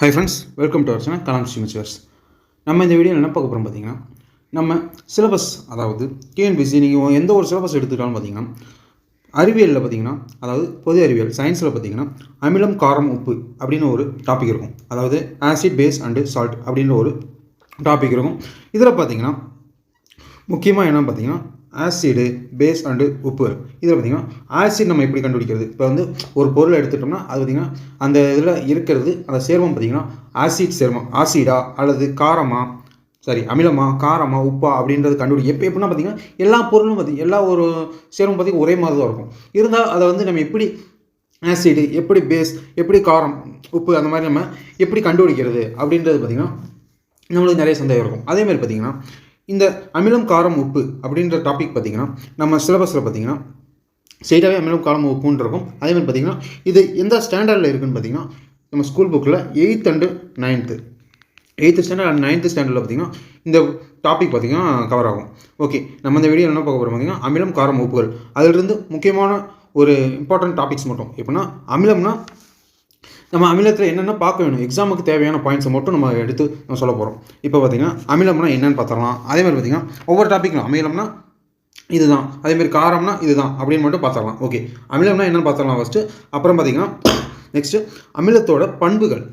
Hi friends welcome to our channel Kalam ஸ்ரீமச்சுவர்ஸ் நம்ம இந்த video என்ன பார்க்க போகிறோம் பார்த்தீங்கன்னா நம்ம சிலபஸ் அதாவது டிஎன்பிசி நீங்கள் எந்த ஒரு சிலபஸ் எடுத்துக்கிட்டாலும் பார்த்தீங்கன்னா அறிவியலில் பார்த்தீங்கன்னா அதாவது பொது அறிவியல் சயின்ஸில் பார்த்தீங்கன்னா அமிலம் காரம் உப்பு அப்படின்னு ஒரு டாபிக் இருக்கும். அதாவது ஆசிட் பேஸ் அண்டு சால்ட் அப்படின்ற ஒரு டாபிக் இருக்கும். இதில் பார்த்தீங்கன்னா முக்கியமாக என்ன பார்த்தீங்கன்னா ஆசிடு பேஸ் அண்டு உப்பு. இதில் பார்த்தீங்கன்னா ஆசிட் நம்ம எப்படி கண்டுபிடிக்கிறது? இப்போ வந்து ஒரு பொருள் எடுத்துட்டோம்னா அது பார்த்திங்கன்னா அந்த இதில் இருக்கிறது அந்த சேர்மம் பார்த்திங்கன்னா ஆசிட் சேர்மம். ஆசிடா அல்லது காரமா? சாரி அமிலமா? காரமா? உப்பா? அப்படின்றது கண்டுபிடி எப்போ எப்படின்னா பார்த்தீங்கன்னா எல்லா பொருளும் பார்த்தி எல்லா ஒரு சேர்மம் பார்த்திங்கன்னா ஒரே மாதிரி தான் இருக்கும். இருந்தால் அதை வந்து நம்ம எப்படி ஆசிடு எப்படி பேஸ் எப்படி காரம் உப்பு அந்த மாதிரி நம்ம எப்படி கண்டுபிடிக்கிறது? அப்படின்றது பார்த்திங்கன்னா நம்மளுக்கு நிறைய சந்தேகம் இருக்கும். அதேமாதிரி பார்த்திங்கன்னா இந்த அமிலம் காரம் உப்பு அப்படின்ற டாபிக் பார்த்திங்கன்னா நம்ம சிலபஸில் பார்த்திங்கன்னா ஸ்ட்ரெயிட்டாகவே அமிலம் காரம் உப்புன்னு இருக்கும். அதேமாதிரி பார்த்திங்கன்னா இது எந்த ஸ்டாண்டர்டில் இருக்குன்னு பார்த்திங்கன்னா நம்ம ஸ்கூல் புக்கில் eighth and ninth eighth standard and ninth ஸ்டாண்டர்டில் பார்த்திங்கன்னா இந்த டாபிக் பார்த்திங்கன்னா கவர் ஆகும். ஓகே நம்ம இந்த வீடியோ என்ன பார்க்க போகிறோம் பார்த்திங்கன்னா அமிலம் காரம் உப்புகள். அதிலிருந்து முக்கியமான ஒரு இம்பார்ட்டன்ட் டாபிக்ஸ் மட்டும். எப்படின்னா அமிலம்னா நம்ம அமிலத்தில் என்னென்ன பார்க்க வேணும்? எக்ஸாமுக்கு தேவையான பாயிண்ட்ஸை மட்டும் நம்ம எடுத்து நம்ம சொல்ல போகிறோம் இப்போ பார்த்திங்கன்னா அமிலம்னா என்னென்னு பார்த்துடலாம். அதேமாதிரி பார்த்திங்கன்னா ஒவ்வொரு டாப்பிக்கும் அமிலம்னா இதுதான். அதேமாதிரி காரம்னா இதுதான் அப்படின்னு மட்டும் பார்த்துடலாம். ஓகே அமிலம்னா என்னென்னு பார்த்துடலாம் ஃபஸ்ட்டு அப்புறம் பார்த்திங்கன்னா நெக்ஸ்ட்டு அமிலத்தோட பண்புகள்.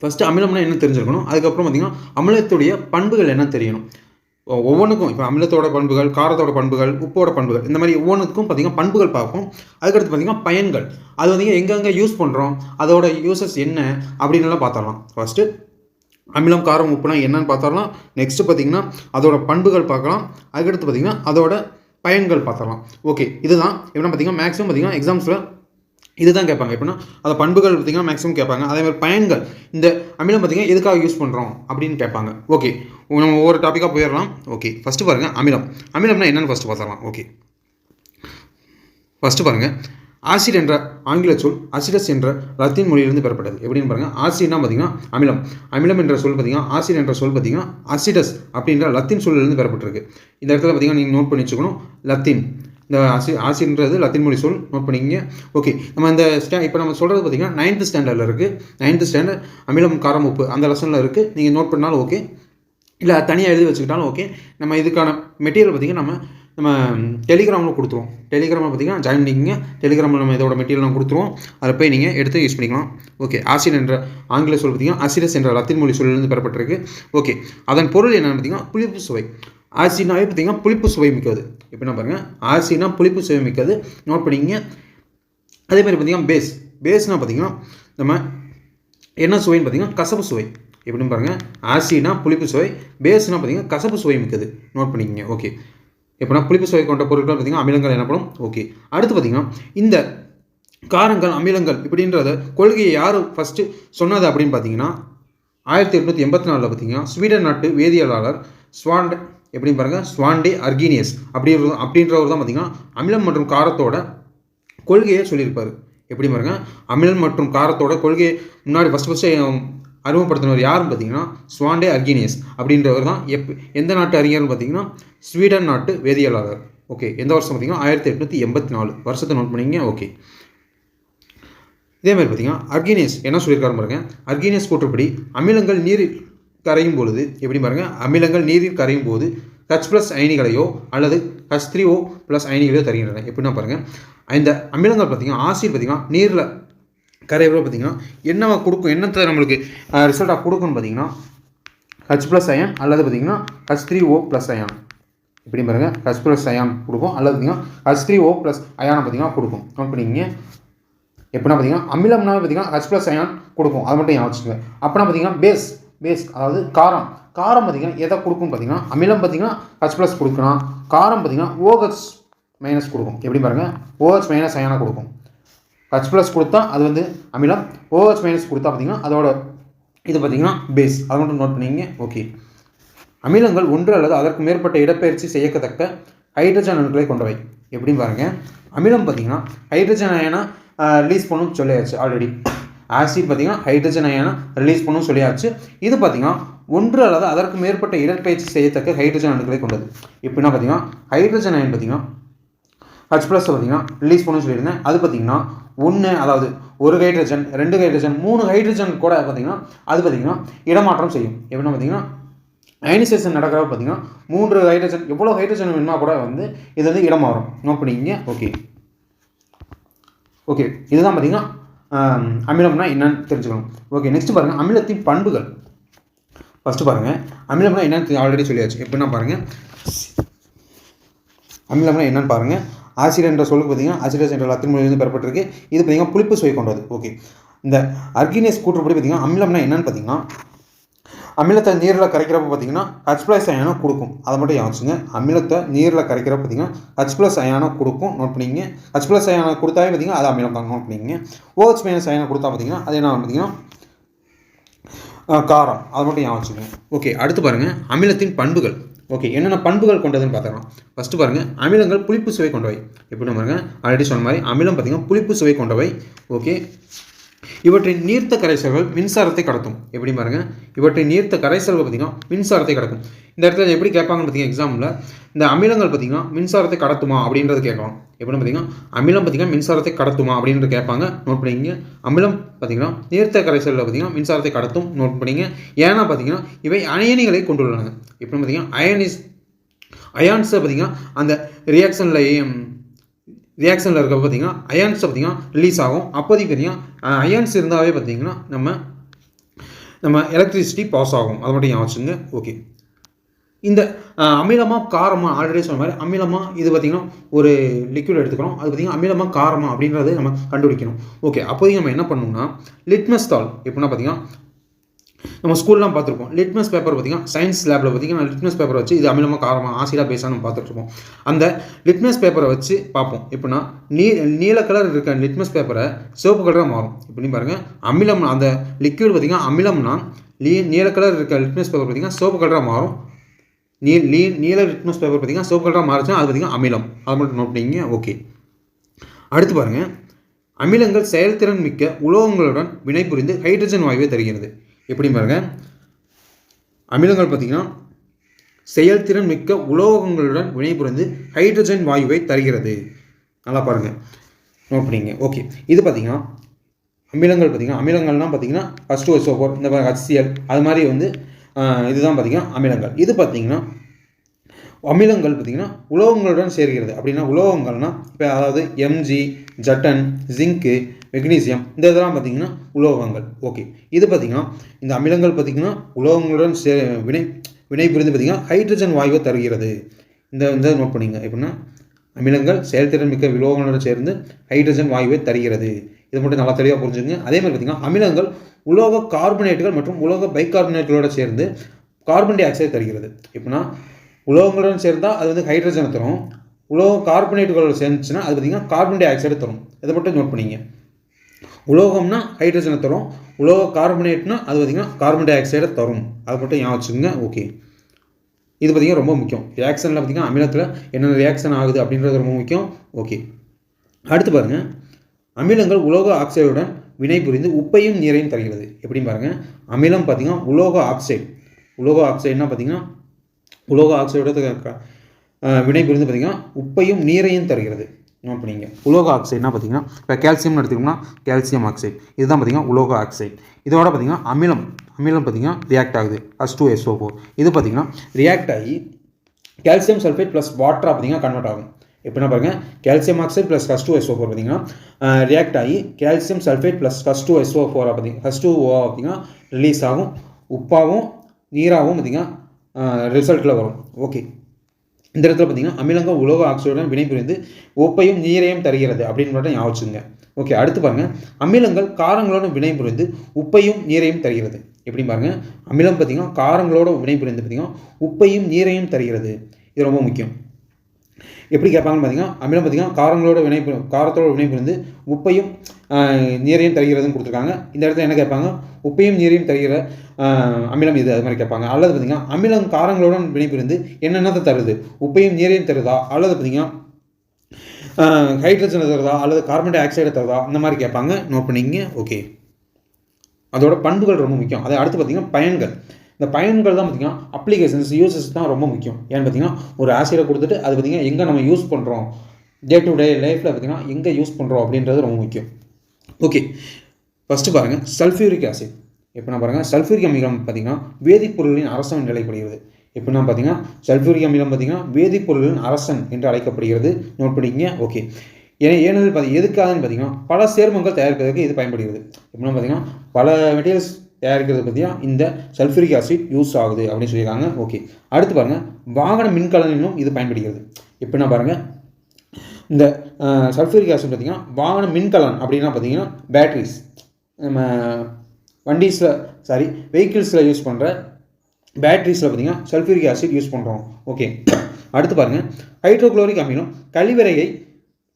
ஃபஸ்ட்டு அமிலம்னா என்ன தெரிஞ்சிருக்கணும். அதுக்கப்புறம் பார்த்திங்கன்னா அமிலத்துடைய பண்புகள் என்ன தெரியணும்? ஒவ்வொன்றுக்கும் இப்போ அமிலத்தோட பண்புகள் காரத்தோட பண்புகள் உப்போட பண்புகள் இந்த மாதிரி ஒவ்வொன்றுக்கும் பார்த்திங்கன்னா பண்புகள் பார்ப்போம். அதுக்கடுத்து பார்த்திங்கன்னா பயன்கள். அது வந்து எங்கெங்கே யூஸ் பண்ணுறோம் அதோட யூசஸ் என்ன அப்படின்னுலாம் பார்த்தரலாம் ஃபஸ்ட்டு அமிலம் காரம் உப்புனா என்னன்னு பார்த்தரலாம் நெக்ஸ்ட்டு பார்த்திங்கன்னா அதோட பண்புகள் பார்க்கலாம். அதுக்கடுத்து பார்த்திங்கன்னா அதோட பயன்கள் பார்த்தரலாம் ஓகே இதுதான். எப்படின்னா பார்த்திங்கன்னா மேக்ஸிமம் பார்த்திங்கன்னா எக்ஸாம்ஸில் இதுதான் கேட்பாங்க. எப்படின்னா அதை பண்புகள் பார்த்திங்கன்னா மேக்ஸிமம் கேட்பாங்க. அதே மாதிரி பயன்கள். இந்த அமிலம் பார்த்திங்கன்னா எதுக்காக யூஸ் பண்ணுறோம் அப்படின்னு கேட்பாங்க. ஓகே நம்ம ஒவ்வொரு டாப்பிக்காக போயிடலாம். ஓகே ஃபஸ்ட்டு பாருங்கள் அமிலம். அமிலம்னா என்னென்னு ஃபஸ்ட்டு பார்த்துடலாம். ஓகே ஃபஸ்ட்டு பாருங்கள் ஆசிட் என்ற ஆங்கில சொல் அசிடஸ் என்ற லத்தீன் மொழியிலிருந்து பெறப்பட்டது. எப்படின்னு பாருங்கள் ஆசிட்னா பார்த்திங்கன்னா அமிலம். அமிலம் என்ற சொல் பார்த்திங்கன்னா ஆசிட் என்ற சொல் பார்த்திங்கன்னா அசிடஸ் அப்படின்ற லத்தீன் சொல்லிலிருந்து பெறப்பட்டிருக்கு. இந்த இடத்துல பார்த்திங்கன்னா நீங்கள் நோட் பண்ணி வச்சுக்கணும் லத்தீன் இந்த ஆசி ஆசின்றது லத்தீன் மொழி சொல். நோட் பண்ணிக்கிங்க. ஓகே நம்ம இந்த ஸ்டே இப்போ நம்ம சொல்கிறது பார்த்திங்கன்னா நைன்த்து ஸ்டாண்டர்டில் இருக்குது நைன்த்து ஸ்டாண்டர்ட் அமிலம் காரம் உப்பு அந்த லெசனில் இருக்குது நீங்கள் நோட் பண்ணாலும் ஓகே இல்லை தனியாக எழுதி வச்சுக்கிட்டாலும் ஓகே நம்ம இதுக்கான மெட்டீரியல் பார்த்திங்கன்னா நம்ம நம்ம டெலிகிராமில் கொடுத்துருவோம். டெலிகிராமில் பார்த்திங்கன்னா ஜாயின் பண்ணிக்கிங்க. டெலிகிராமில் நம்ம இதோட மெட்டீரியல் கொடுத்துருவோம். அதை போய் நீங்கள் எடுத்து யூஸ் பண்ணிக்கலாம். ஓகே ஆசிட் என்ற ஆங்கில சொல் பார்த்திங்கன்னா அசிரஸ் என்ற லத்தின் மொழி சொல்லிலிருந்து பெறப்பட்டிருக்கு. ஓகே அதன் பொருள் என்னென்னு பார்த்திங்கன்னா புளிப்பு சுவை. ஆசினாவே பார்த்திங்கன்னா புளிப்பு சுவை மிக்கது. எப்படின்னா பாருங்கள் ஆசினா புளிப்பு சுவை மிக்கது. நோட் பண்ணிங்க அதே மாதிரி பார்த்திங்கன்னா பேஸ் பேஸ்னால் பார்த்திங்கன்னா நம்ம என்ன சுவைன்னு பார்த்திங்கன்னா கசப்பு சுவை. எப்படின்னு பாருங்கள் ஆசினா புளிப்பு சுவை பேஸ்னால் பார்த்திங்கன்னா கசப்பு சுவை மிக்கது. நோட் பண்ணிக்கங்க. ஓகே எப்படின்னா புளிப்பு சுவை கொண்ட பொருட்கள் பார்த்திங்கன்னா அமிலங்கள் எனப்படும். ஓகே அடுத்து பார்த்திங்கன்னா இந்த காரங்கள் அமிலங்கள் இப்படின்றத கொள்கையை யார் ஃபஸ்ட்டு சொன்னது அப்படின்னு பார்த்தீங்கன்னா ஆயிரத்தி எட்நூற்றி எண்பத்தி நாலில் பார்த்தீங்கன்னா ஸ்வீடன் நாட்டு வேதியியலாளர் ஸ்வாண்ட் எப்படின்னு பாருங்கள் ஸ்வாண்டே அர்கீனியஸ் அப்படின்ற அப்படின்றவர் தான் பார்த்திங்கன்னா அமிலம் மற்றும் காரத்தோட கொள்கையை சொல்லியிருப்பார். எப்படி பாருங்கள் அமிலம் மற்றும் காரத்தோட கொள்கையை முன்னாடி ஃபஸ்ட் ஃபஸ்ட்டு அறிமுகப்படுத்தினவர் யாருன்னு பார்த்தீங்கன்னா ஸ்வாண்டே அர்கீனியஸ் அப்படின்றவர் தான் எப் எந்த நாட்டு அறிஞர்னு பார்த்தீங்கன்னா ஸ்வீடன் நாட்டு வேதியியலாளர். ஓகே எந்த வருஷம் பார்த்தீங்கன்னா ஆயிரத்தி எட்நூற்றி எண்பத்தி நாலு. வருஷத்தை நோட் பண்ணிங்க ஓகே இதேமாதிரி பார்த்தீங்கன்னா அர்கீனியஸ் என்ன சொல்லியிருக்காரு பாருங்க அர்கீனியஸ் கூற்றுப்படி அமிலங்கள் நீரில் கரையும் பொழுது எப்படி பாருங்கள் அமிலங்கள் நீரில் கரையும் போது ஹச் ப்ளஸ் அயனிகளையோ அல்லது ஹச் த்ரீ ஓ ப்ளஸ் அயனிகளையோ தருகின்றன. எப்படின்னா பாருங்கள் இந்த அமிலங்கள் பார்த்திங்கன்னா ஆசிட் பார்த்திங்கன்னா நீரில் கரையிறோ பார்த்திங்கன்னா என்ன கொடுக்கும் என்னத்தை நம்மளுக்கு ரிசல்ட்டாக கொடுக்கும்னு பார்த்திங்கன்னா ஹச் ப்ளஸ் அயன் அல்லது பார்த்திங்கன்னா H three O plus ion இப்படி பாருங்கள் ஹச் ப்ளஸ் அயான் கொடுக்கும் அல்லது பார்த்திங்கன்னா ஹச் த்ரீ ஓ ப்ளஸ் அயானை பார்த்திங்கன்னா கொடுக்கும். நோட் பண்ணிங்க எப்படின்னா பார்த்தீங்கன்னா அமிலம்னா பார்த்தீங்கன்னா ஹச் ப்ளஸ் அயான் கொடுக்கும். அதை மட்டும் ஞாபகம் வச்சுக்கோங்க. அப்படின்னா பார்த்தீங்கன்னா பேஸ் பேஸ் அதாவது காரம். காரம் பார்த்திங்கன்னா எதை கொடுக்கும் பார்த்தீங்கன்னா அமிலம் பார்த்திங்கன்னா ஹச் ப்ளஸ் கொடுக்கலாம். காரம் பார்த்திங்கன்னா ஓஹெச் மைனஸ் கொடுக்கும். எப்படி பாருங்கள் ஓஹெச் மைனஸ் அயனாக கொடுக்கும். ஹச் ப்ளஸ் கொடுத்தா அது வந்து அமிலம். ஓஹெச் மைனஸ் கொடுத்தா பார்த்திங்கன்னா அதோட இது பார்த்திங்கன்னா பேஸ் அதை மட்டும் நோட் பண்ணிங்க ஓகே அமிலங்கள் ஒன்று அல்லது அதற்கு மேற்பட்ட இடப்பெயர்ச்சி செய்யத்தக்க ஹைட்ரஜன் அணுக்களை கொண்டவை. எப்படின்னு பாருங்கள் அமிலம் பார்த்திங்கன்னா ஹைட்ரஜன் அயனாக ரிலீஸ் பண்ணும் சொல்லியாச்சு ஆல்ரெடி ஆசிட் பார்த்திங்கன்னா ஹைட்ரஜன் அயனை ரிலீஸ் பண்ணும் சொல்லியாச்சு. இது பார்த்திங்கன்னா ஒன்று அல்லது அதற்கு மேற்பட்ட இடற்பயிற்சி செய்யத்தக்க ஹைட்ரஜன் அணுக்களை கொண்டது. எப்படின்னா பார்த்திங்கன்னா ஹைட்ரஜன் அயன் பார்த்திங்கன்னா ஹச் ப்ளஸ் பார்த்திங்கன்னா ரிலீஸ் பண்ணணும்னு சொல்லியிருந்தேன். அது பார்த்திங்கன்னா ஒன்று அதாவது ஒரு ஹைட்ரஜன் ரெண்டு ஹைட்ரஜன் மூணு ஹைட்ரஜன் கூட பார்த்தீங்கன்னா அது பார்த்தீங்கன்னா இடமாற்றம் செய்யும். எப்படின்னா பார்த்தீங்கன்னா அயனைசேஷன் நடக்கிறப்ப பார்த்தீங்கன்னா மூன்று ஹைட்ரஜன் எவ்வளோ ஹைட்ரஜன் வேணுமா கூட வந்து இது வந்து இடம் மாறும் நோட் பண்ணிக்கிங்க. ஓகே ஓகே இதுதான் பார்த்தீங்கன்னா அமிலம்னா என்னன்னு தெரிஞ்சுக்கணும். ஓகே நெக்ஸ்ட் பாருங்கள் அமிலத்தின் பண்புகள். ஃபஸ்ட்டு பாருங்கள் அமிலம்னா என்னன்னு ஆல்ரெடி சொல்லியாச்சு. எப்படின்னா பாருங்கள் அமிலம்னா என்னன்னு பாருங்கள் ஆசிட் என்ற சொல்லுக்கு பார்த்தீங்கன்னா ஆசிடஸ் என்ற லத்தின் மொழியிலிருந்து பெறப்பட்டிருக்கு. இது பார்த்தீங்கன்னா புளிப்பு சுவை கொண்டது. ஓகே இந்த அர்கினேஸ் கூற்றுப்படி பார்த்தீங்கன்னா அமிலம்னா என்னன்னு பார்த்தீங்கன்னா அமிலத்தை நீரில் கரைக்கிறப்ப பார்த்தீங்கன்னா ஹச் ப்ளஸ் அயானம் கொடுக்கும். அதை மட்டும் யோசிச்சுங்க அமிலத்தை நீரில் கரைக்கிறப்ப பார்த்தீங்கன்னா ஹச் ப்ளஸ் அயானம் கொடுக்கும். நோட் பண்ணிங்க ஹச் ப்ளஸ் அயானம் கொடுத்தாவே பார்த்தீங்கன்னா அது அமிலம் தான் நோட் பண்ணிங்க ஓஹெச் மைனஸ் அயானம் கொடுத்தா பார்த்தீங்கன்னா அது என்ன பார்த்தீங்கன்னா காரம். அதை மட்டும் ஞாபகம் வச்சுக்கோங்க ஓகே அடுத்து பாருங்கள் அமிலத்தின் பண்புகள். ஓகே என்னென்ன பண்புகள் கொண்டதுன்னு பார்த்துக்கலாம் ஃபஸ்ட்டு பாருங்கள் அமிலங்கள் புளிப்பு சுவை கொண்டவை. எப்படி பாருங்கள் ஆல்ரெடி சொன்ன மாதிரி அமிலம் பார்த்தீங்கன்னா புளிப்பு சுவை கொண்டவை. ஓகே இவற்றின் நீர்த்த கரைசல்கள் மின்சாரத்தை கடத்தும். எப்படி பாருங்க? இவற்றின் நீர்த்த கரைசல்கள் பார்த்தீங்கன்னா மின்சாரத்தை கடக்கும். இந்த இடத்துல எப்படி கேட்பாங்கன்னு பார்த்தீங்கன்னா எக்ஸாமில் இந்த அமிலங்கள் பார்த்தீங்கன்னா மின்சாரத்தை கடத்துமா அப்படின்றது கேட்கலாம். எப்படின்னு பார்த்தீங்கன்னா அமிலம் பார்த்தீங்கன்னா மின்சாரத்தை கடத்துமா அப்படின்றது கேட்பாங்க. நோட் பண்ணிங்க அமிலம் பார்த்தீங்கன்னா நீர்த்த கரைசலில் பார்த்தீங்கன்னா மின்சாரத்தை கடத்தும். நோட் பண்ணிங்க ஏன்னா பார்த்தீங்கன்னா இவை அயனிகளை கொண்டுள்ளன. எப்படின்னு பார்த்தீங்கன்னா அயனிஸ் அயான்ஸை பார்த்தீங்கன்னா அந்த ரியாக்ஷனில் ரியாக்ஷனில் இருக்க பார்த்தீங்கன்னா அயான்ஸை பார்த்தீங்கன்னா ரிலீஸ் ஆகும். அப்போதைக்கு பார்த்தீங்கன்னா அயான்ஸ் இருந்தாவே பார்த்தீங்கன்னா நம்ம நம்ம எலக்ட்ரிசிட்டி பாஸ் ஆகும். அது மட்டும் ஞாபகம் ஓகே இந்த அமிலமாக காரமாக ஆல்ரெடி சொன்ன மாதிரி அமிலமாக இது பார்த்திங்கன்னா ஒரு லிக்விட் எடுத்துக்கிறோம். அது பார்த்திங்கன்னா அமிலமாக காரமாக அப்படின்றத நம்ம கண்டுபிடிக்கணும். ஓகே அப்போதைக்கு நம்ம என்ன பண்ணணும்னா லிட்மஸ் தாள் எப்படின்னா பார்த்திங்கன்னா நம்ம ஸ்கூல்லாம் பார்த்துருப்போம். லிட்மஸ் பேப்பர் பார்த்திங்கன்னா சயின்ஸ் லேபில் பார்த்திங்கன்னா லிட்மஸ் பேப்பர் வச்சு இது அமிலமாக காரமாக ஆசிடாக பேசான்னு பார்த்துட்ருப்போம். அந்த லிட்மஸ் பேப்பரை வச்சு பார்ப்போம். எப்படின்னா நீ நீல கலர் இருக்க லிட்மஸ் பேப்பரை சிவப்பு கலராக மாறும். இப்படி பாருங்கள் அமிலம் அந்த லிக்விட் பார்த்திங்கன்னா அமிலம்னா லீ நீல கலர் இருக்க லிட்மஸ் பேப்பர் பார்த்திங்கன்னா சிவப்பு கலராக மாறும். நீ லீ நீல லிட்மஸ் பேப்பர் பார்த்திங்கன்னா சிவப்பு கலராக மாறுச்சுன்னா அது பார்த்திங்கன்னா அமிலம். அதை மட்டும் நோட் பண்ணிங்க ஓகே அடுத்து பாருங்கள் அமிலங்கள் செயல்திறன் மிக்க உலோகங்களுடன் வினைபுரிந்து ஹைட்ரஜன் வாயுவை தருகிறது. எப்படி பாருங்க. அமிலங்கள் பார்த்திங்கன்னா செயல்திறன் மிக்க உலோகங்களுடன் வினைபுரிந்து ஹைட்ரஜன் வாயுவை தருகிறது. நல்லா பாருங்கள் நோட் பண்ணிங்க. ஓகே இது பார்த்திங்கன்னா அமிலங்கள் பார்த்திங்கன்னா அமிலங்கள்லாம் பார்த்திங்கன்னா ஃபஸ்ட்டு ஒரு சோப்போர் இந்த ஹச்சிஎல் அது மாதிரி வந்து இதுதான் பார்த்திங்கன்னா அமிலங்கள். இது பார்த்திங்கன்னா அமிலங்கள் பார்த்திங்கன்னா உலோகங்களுடன் சேர்கிறது. அப்படின்னா உலோகங்கள்னா இப்போ அதாவது எம்ஜி ஜட்டன் ஜிங்க்கு மெக்னீசியம் இந்த இதெல்லாம் பார்த்திங்கன்னா உலோகங்கள். ஓகே இது பார்த்திங்கன்னா இந்த அமிலங்கள் பார்த்திங்கன்னா உலோகங்களுடன் சே வினை வினைபுரிந்து பார்த்திங்கன்னா ஹைட்ரஜன் வாயுவை தருகிறது. இந்த இந்த நோட் பண்ணிங்க. எப்படின்னா அமிலங்கள் செயல்திறன் மிக்க உலோகங்களுடன் சேர்ந்து ஹைட்ரஜன் வாயுவை தருகிறது. இது மட்டும் நல்லா தெளிவாக புரிஞ்சுங்க அதே மாதிரி பார்த்திங்கன்னா அமிலங்கள் உலோக கார்பனேட்டுகள் மற்றும் உலோக பைகார்பனேட்டுகளோடு சேர்ந்து கார்பன் டை ஆக்சைடு தருகிறது. எப்படின்னா உலோகங்களுடன் சேர்ந்தால் அது வந்து ஹைட்ரஜனை தரும். உலோக கார்பனேட்டுகளோட சேர்ந்துச்சுன்னா அது பார்த்திங்கன்னா கார்பன் டை ஆக்சைடு தரும். இதை மட்டும் நோட் பண்ணிங்க. உலோகம்னா ஹைட்ரஜனை தரும். உலோக கார்பனேட்னா அது பார்த்திங்கன்னா கார்பன் டை ஆக்சைடை தரும். அது மட்டும் ஏன் வச்சுக்கோங்க. ஓகே இது பார்த்திங்கன்னா ரொம்ப முக்கியம். ரியாக்ஷனில் பார்த்திங்கன்னா அமிலத்தில் என்னென்ன ரியாக்ஷன் ஆகுது அப்படின்றது ரொம்ப முக்கியம். ஓகே அடுத்து பாருங்கள் அமிலங்கள் உலோக ஆக்சைடுடன் வினைபுரிந்து உப்பையும் நீரையும் தருகிறது. எப்படின்னு பாருங்கள் அமிலம் பார்த்திங்கன்னா உலோக ஆக்சைடு உலோக ஆக்சைடுனா பார்த்திங்கன்னா உலோக ஆக்சைடோட வினை புரிந்து பார்த்திங்கன்னா உப்பையும் நீரையும் தருகிறது. நோட் பண்ணிங்க உலோக ஆக்சைடுனா பார்த்தீங்கன்னா இப்போ கால்சியம்னு எடுத்துக்கிட்டோம்னா கால்சியம் ஆக்சைடு இதுதான் பார்த்திங்கன்னா உலோக ஆக்சைடு. இதோட பார்த்திங்கன்னா அமிலம். அமிலம் பார்த்திங்கன்னா ரியாக்ட் ஆகுது. ஹஸ் டூ எஸ்ஓ ஃபோர் இது பார்த்திங்கன்னா ரியாக்ட் ஆகி கால்சியம் சல்ஃபேட் ப்ளஸ் வாட்டராக பார்த்தீங்கன்னா கன்வெர்ட் ஆகும். எப்படின்னா பாருங்கள் calcium oxide plus first two SO four பார்த்தீங்கன்னா ரியாக்ட் ஆகி calcium sulphate plus first two SO four பார்த்தீங்கன்னா ஃபஸ்ட் டூ ஓ பார்த்தீங்கன்னா ரிலீஸ் ஆகும். உப்பாகவும் நீராகவும் பார்த்தீங்கன்னா ரிசல்ட்டில் வரும். ஓகே இந்த இடத்துல பார்த்தீங்கன்னா அமிலங்க உலோக ஆக்சைடுடன் வினைபுரிந்து உப்பையும் நீரையும் தருகிறது அப்படின்னு மட்டும் ஞாபகம் ஓகே அடுத்து பாருங்கள் அமிலங்கள் காரங்களோட வினைபுரிந்து உப்பையும் நீரையும் தருகிறது. எப்படி பாருங்கள் அமிலம் பார்த்தீங்கன்னா காரங்களோட வினைபுரிந்து பார்த்தீங்கன்னா உப்பையும் நீரையும் தருகிறது. இது ரொம்ப முக்கியம். எப்படி கேட்பாங்கன்னு பார்த்தீங்கன்னா அமிலம் பார்த்தீங்கன்னா காரங்களோட வினை காரத்தோட வினைபுரிந்து உப்பையும் நீரையும் தருகிறதுன்னு கொடுத்துருக்காங்க. இந்த இடத்துல என்ன கேட்பாங்க? உப்பையும் நீரையும் தருகிற அமிலம் இது அது மாதிரி கேட்பாங்க. அல்லது பார்த்தீங்கன்னா அமிலம் காரங்களோட வினைபுரிந்து என்னென்னத்தை தருது? உப்பையும் நீரையும் தருதா? அல்லது பார்த்தீங்கன்னா ஹைட்ரஜனை தருதா? அல்லது கார்பன் டை ஆக்சைடை தருதா? இந்த மாதிரி கேட்பாங்க. நோட் பண்ணிங்க ஓகே அதோட பண்புகள் ரொம்ப முக்கியம். அதை அடுத்து பார்த்தீங்கன்னா பயன்கள். இந்த பயன்கள் தான் பார்த்தீங்கன்னா அப்ளிகேஷன்ஸ் யூசஸ் தான் ரொம்ப முக்கியம். ஏன்னு பார்த்தீங்கன்னா ஒரு ஆசிடை கொடுத்துட்டு அது பார்த்தீங்கன்னா எங்கே நம்ம யூஸ் பண்ணுறோம் டே டு டே லைஃப்பில் பார்த்தீங்கன்னா எங்கே யூஸ் பண்ணுறோம் அப்படின்றது ரொம்ப முக்கியம். ஓகே ஃபஸ்ட்டு பாருங்கள் சல்ஃபியூரிக் ஆசிட் எப்படின்னா பாருங்கள் சல்ஃபியூரிக் அமிலம் பார்த்தீங்கன்னா வேதிப்பொருளின் அரசன் நிலைப்படுகிறது. எப்படின்னா பார்த்தீங்கன்னா சல்ஃபியூரிக் அமிலம் பார்த்தீங்கன்னா வேதிப்பொருளின் அரசன் என்று அழைக்கப்படுகிறது. நோட் பண்ணிக்கங்க. ஓகே ஏன் ஏனது பார்த்தி எதுக்காகன்னு பார்த்தீங்கன்னா பல சேர்மங்கள் தயாரிப்பதற்கு இது பயன்படுகிறது. எப்படின்னா பார்த்தீங்கன்னா பல மெட்டீரியல்ஸ் தயாரிக்கிறது பார்த்தீங்கன்னா இந்த சல்ஃபூரிக் ஆசிட் யூஸ் ஆகுது அப்படின்னு சொல்லியிருக்காங்க. ஓகே அடுத்து பாருங்கள் வாகன மின்கலனிலும் இது பயன்படுகிறது. எப்படின்னா பாருங்கள் இந்த சல்ஃபூரிக் ஆசிட் பார்த்தீங்கன்னா வாகன மின்கலன் அப்படின்னா பார்த்தீங்கன்னா பேட்ரிஸ் நம்ம வண்டிஸில் சாரி வெஹிக்கிள்ஸில் யூஸ் பண்ணுற பேட்ரிஸில் பார்த்தீங்கன்னா சல்ஃபூரிக் ஆசிட் யூஸ் பண்ணுறோம் ஓகே அடுத்து பாருங்கள் ஹைட்ரோக்ளோரிக் அமிலம் கழிவறையை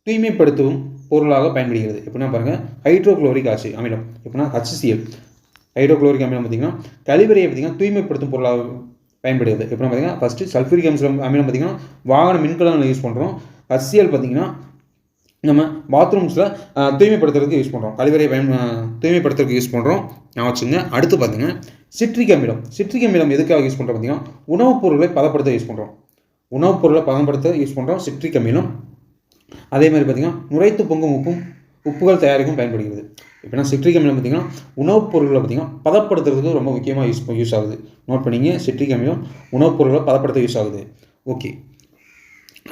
தூய்மைப்படுத்தவும் பொருளாக பயன்படுகிறது. எப்படின்னா பாருங்கள் ஹைட்ரோக்ளோரிக் ஆசிட் அமிலம் எப்படின்னா ஹச்சிசிஎல் ஹைட்ரோக்ளோரிக் அமிலம் பார்த்திங்கன்னா கழிவறையை பார்த்திங்கன்னா தூய்மைப்படுத்தும் பொருளாக பயன்படுகிறது. எப்படின்னா பார்த்தீங்கன்னா ஃபஸ்ட்டு சல்ஃபூரிக் அமிலம் அமிலம் பார்த்திங்கன்னா வாகன மின்கலனில் யூஸ் பண்ணுறோம் ஹச்சிஎல் பார்த்திங்கன்னா நம்ம பாத்ரூம்ஸில் தூய்மைப்படுத்துறதுக்கு யூஸ் பண்ணுறோம் கழிவறையை பயன் தூய்மைப்படுத்துறதுக்கு யூஸ் பண்ணுறோம் நான் வச்சுங்க அடுத்து பார்த்தீங்கன்னா சிட்ரிக் அமிலம் சிட்ரிக் அமிலம் எதுக்காக யூஸ் பண்ணுறோம் பார்த்தீங்கன்னா உணவுப் பொருளை பதப்படுத்த யூஸ் பண்ணுறோம் உணவுப் பொருளை பதப்படுத்த யூஸ் பண்ணுறோம் சிட்ரிக் அமிலம் அதே மாதிரி பார்த்திங்கன்னா நுரைத்து பொங்கும் உப்பும் உப்புகள் தயாரிக்கும் பயன்படுகிறது. எப்படின்னா சிட்ரிக் அமிலம் பார்த்திங்கன்னா உணவுப் பொருள்களை பார்த்திங்கன்னா பதப்படுத்துறதுக்கு ரொம்ப முக்கியமாக யூஸ் யூஸ் ஆகுது. நோட் பண்ணிங்க சிட்ரிக் அமிலம் உணவுப் பொருளை பதப்படுத்த யூஸ் ஆகுது. ஓகே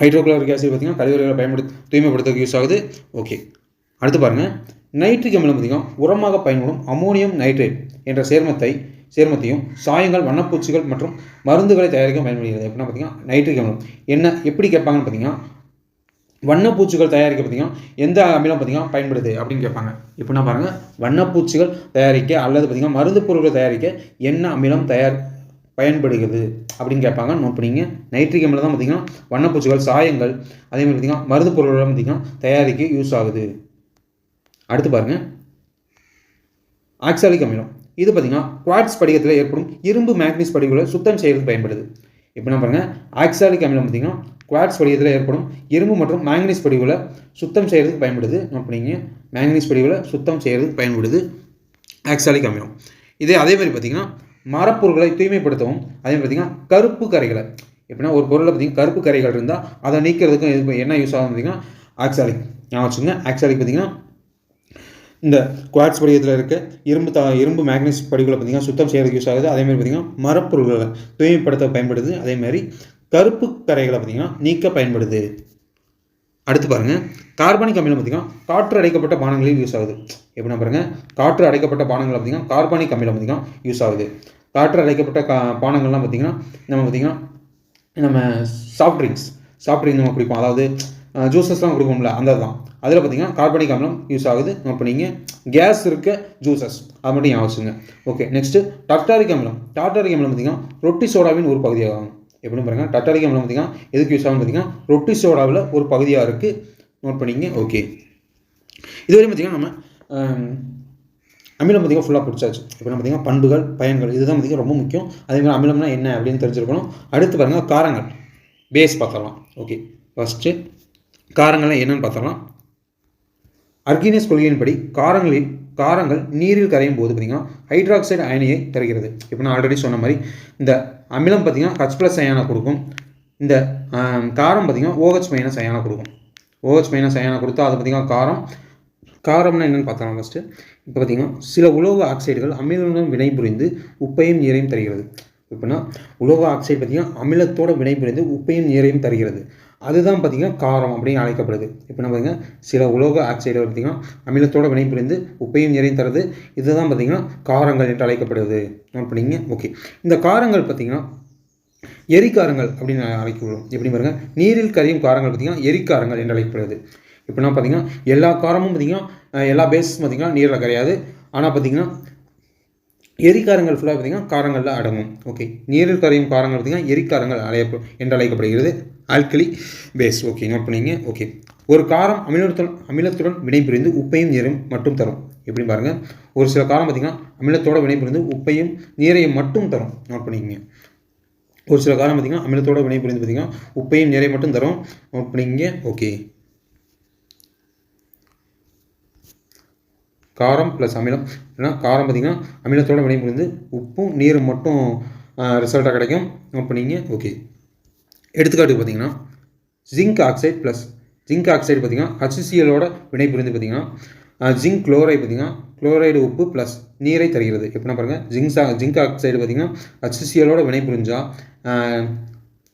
ஹைட்ரோக்ளோரிக் ஆசிட் பார்த்திங்கன்னா கழிவுகளை பயன்படுத்த தூய்மைப்படுத்த யூஸ் ஆகுது. ஓகே அடுத்து பாருங்கள் நைட்ரிக் அமிலம் பார்த்திங்கன்னா உரமாக பயன்படும் அமோனியம் நைட்ரேட் என்ற சேர்மத்தை சேர்மத்தையும் சாயங்கள் வண்ணப்பூச்சிகள் மற்றும் மருந்துகளை தயாரிக்க பயன்படுகிறது. எப்படின்னா பார்த்தீங்கன்னா நைட்ரிக் அமிலம். என்ன எப்படி கேட்பாங்கன்னு பார்த்தீங்கன்னா வண்ணப்பூச்சிகள் தயாரிக்க பார்த்தீங்கன்னா எந்த அமிலம் பார்த்தீங்கன்னா பயன்படுது அப்படின்னு கேட்பாங்க. இப்படின்னா பாருங்கள் வண்ணப்பூச்சிகள் தயாரிக்க அல்லது பார்த்தீங்கன்னா மருந்து பொருட்கள் தயாரிக்க என்ன அமிலம் தயார் பயன்படுகிறது அப்படின்னு கேட்பாங்க. நோட் பண்ணிங்க நைட்ரிக் அமிலம் தான் பார்த்திங்கன்னா வண்ணப்பூச்சிகள் சாயங்கள் அதே மாதிரி பார்த்திங்கன்னா மருந்து பொருட்கள் பார்த்திங்கன்னா தயாரிக்க யூஸ் ஆகுது. அடுத்து பாருங்கள் ஆக்சாலிக் அமிலம். இது பார்த்திங்கன்னா குவாட்ஸ் படிகத்தில் ஏற்படும் இரும்பு மேக்னீஸ் படிகளை சுத்தம் செய்கிறது பயன்படுது. இப்போ என்ன பாருங்கள் ஆக்சாலிக் அமிலம் பார்த்திங்கன்னா குவாட்ஸ் படிகத்தில் ஏற்படும் இரும்பு மற்றும் மேங்கனீஸ் படிகளை சுத்தம் செய்கிறதுக்கு பயன்படுது. அப்படிங்க மேங்கனீஸ் படிகளை சுத்தம் செய்கிறதுக்கு பயன்படுது ஆக்சாலிக் அமிலம். இதே அதே மாதிரி பார்த்திங்கன்னா மரப்பொருட்களை தூய்மைப்படுத்தவும் அதே பார்த்திங்கன்னா கருப்பு கரைகளை. எப்படின்னா ஒரு பொருளை பார்த்திங்கன்னா கருப்பு கரைகள் இருந்தால் அதை நீக்கிறதுக்கும் இது என்ன யூஸ் ஆகும் பார்த்திங்கன்னா ஆக்சாலிக் நான் வச்சுங்க ஆக்சாலிக் பார்த்திங்கன்னா இந்த குவாட்ஸ் படிகத்தில் இருக்க இரும்பு தா இரும்பு மேக்னீஸ் படிகளை பார்த்திங்கன்னா சுத்தம் செய்கிறதுக்கு யூஸ் ஆகுது. அதேமாதிரி பார்த்திங்கன்னா மரப்பொருள்களை தூய்மைப்படுத்த பயன்படுது. அதேமாதிரி கருப்பு கரைகளை பார்த்திங்கன்னா நீக்க பயன்படுது. அடுத்து பாருங்கள் கார்பானிக் அமிலம் பார்த்திங்கன்னா காற்று அடைக்கப்பட்ட பானங்களில் யூஸ் ஆகுது. எப்படின்னா பாருங்கள் காற்று அடைக்கப்பட்ட பானங்கள் பார்த்திங்கன்னா கார்பானிக் அமிலம் பார்த்திங்கன்னா யூஸ் ஆகுது. காற்று அடைக்கப்பட்ட கா பானங்கள்லாம் பார்த்திங்கன்னா நம்ம பார்த்திங்கன்னா நம்ம சாஃப்ட் ட்ரிங்க்ஸ் சாஃப்ட் ட்ரிங்க் நம்ம குடிப்போம். அதாவது ஜூஸஸ்லாம் குடிப்போம்ல அந்த தான் அதில் பார்த்தீங்கன்னா கார்பனிக் அமிலம் யூஸ் ஆகுது. நோட் நீங்கள் கேஸ் இருக்க ஜூசஸ் அது மட்டும் ஞாபகம் ஓகே நெக்ஸ்ட்டு டாக்டாரிக் அமிலம். டாக்டாரிக் அமிலம் பார்த்தீங்கன்னா ரொட்டி சோடாவின் ஒரு பகுதியாகும். எப்படின்னு பாருங்கள் டாக்டாரிக் அமிலம் பார்த்தீங்கன்னா எதுக்கு யூஸ் ஆகும் பார்த்தீங்கன்னா ரொட்டி சோடாவில் ஒரு பகுதியாக இருக்குது நோட் பண்ணிங்க. ஓகே இதுவரை பார்த்தீங்கன்னா நம்ம அமிலம் பார்த்திங்கன்னா ஃபுல்லாக பிடிச்சாச்சு. இப்போ நம்ம பார்த்திங்கன்னா பண்புகள் பயன்கள் இதுதான் பார்த்திங்கன்னா ரொம்ப முக்கியம். அதேமாதிரி அமிலம்னா என்ன அப்படின்னு தெரிஞ்சிருக்கணும். அடுத்து பாருங்கள் காரங்கள். பேஸ் பார்த்துடலாம். ஓகே ஃபஸ்ட்டு காரங்கள்லாம் என்னென்னு பார்த்துடலாம். அர்கினஸ் கொள்கையின்படி காரங்களில் காரங்கள் நீரில் கரையும் போது பார்த்திங்கன்னா ஹைட்ராக்சைடு அயனியை தருகிறது. இப்போ நான் ஆல்ரெடி சொன்ன மாதிரி இந்த அமிலம் பார்த்திங்கன்னா ஹச் ப்ளஸ் அயனாக கொடுக்கும். இந்த காரம் பார்த்திங்கன்னா ஓஹெச் மைனஸ் அயனாக கொடுக்கும். ஓஹெச் மைனஸ் அயனாக கொடுத்தா அது பார்த்திங்கன்னா காரம். காரம்னா என்னென்னு பார்த்தோம் ஃபஸ்ட்டு இப்போ பார்த்திங்கன்னா சில உலோக ஆக்சைடுகள் அமிலங்களுடன் வினைபுரிந்து உப்பையும் நீரையும் தருகிறது. இப்போனா உலோக ஆக்சைடு பார்த்திங்கன்னா அமிலத்தோட வினைபுரிந்து உப்பையும் நீரையும் தருகிறது. அதுதான் பார்த்திங்கன்னா காரம் அப்படின்னு அழைக்கப்படுது. இப்போ நம்ம பார்த்திங்கன்னா சில உலோக ஆக்சைடு பார்த்திங்கன்னா அமிலத்தோட வினைபுரிந்து உப்பையும் நிறையும் தருது. இதுதான் பார்த்திங்கன்னா காரங்கள் என்று அழைக்கப்படுது. நோட் பண்ணிங்க. ஓகே இந்த காரங்கள் பார்த்திங்கன்னா எரிக்காரங்கள் அப்படின்னு அழைக்கப்படும் எப்படி பாருங்கள் நீரில் கரையும் காரங்கள் பார்த்திங்கன்னா எரிக்காரங்கள் என்று அழைக்கப்படுது. இப்போனா பார்த்தீங்கன்னா எல்லா காரமும் பார்த்திங்கன்னா எல்லா பேஸும் பார்த்திங்கன்னா நீரில் கரையாது. ஆனால் பார்த்திங்கன்னா எரிக்காரங்கள் ஃபுல்லாக பார்த்திங்கன்னா காரங்களில் அடங்கும். ஓகே நீரில் கரையும் காரங்கள் பார்த்திங்கன்னா எரிக்காரங்கள் அழைய என்று அழைக்கப்படுகிறது. ஆல்கலி பேஸ் ஓகே நோட் பண்ணிங்க. ஓகே ஒரு காரம் அமிலத்துடன் அமிலத்துடன் வினைபுரிந்து உப்பையும் நீரும் மட்டும் தரும். எப்படி பாருங்கள் ஒரு சில காரம் பார்த்திங்கன்னா அமிலத்தோட வினைபுரிந்து உப்பையும் நீரையும் மட்டும் தரும். நோட் பண்ணிக்கங்க. ஒரு சில காரம் பார்த்திங்கன்னா அமிலத்தோட வினைபுரிந்து பார்த்திங்கன்னா உப்பையும் நீரையும் மட்டும் தரும். நோட் பண்ணிங்க ஓகே காரம் ப்ளஸ் அமிலம். ஏன்னா காரம் பார்த்திங்கன்னா அமிலத்தோட வினைபுரிந்து உப்பும் நீரும் மட்டும் ரிசல்ட்டாக கிடைக்கும். நோட் பண்ணிங்க ஓகே எடுத்துக்காட்டுக்கு பார்த்தீங்கன்னா zinc oxide plus zinc oxide பார்த்திங்கன்னா ஹச்சிசிஎலோட வினை புரிந்து பார்த்திங்கன்னா ஜிங்க் குளோரைடு பார்த்திங்கன்னா குளோரைடு உப்பு ப்ளஸ் நீரை தருகிறது. எப்படின்னா பாருங்கள் ஜிங்க் ஜிங்க் ஆக்சைடு பார்த்திங்கன்னா ஹச்சிசிஎலோட வினைபுரிஞ்சா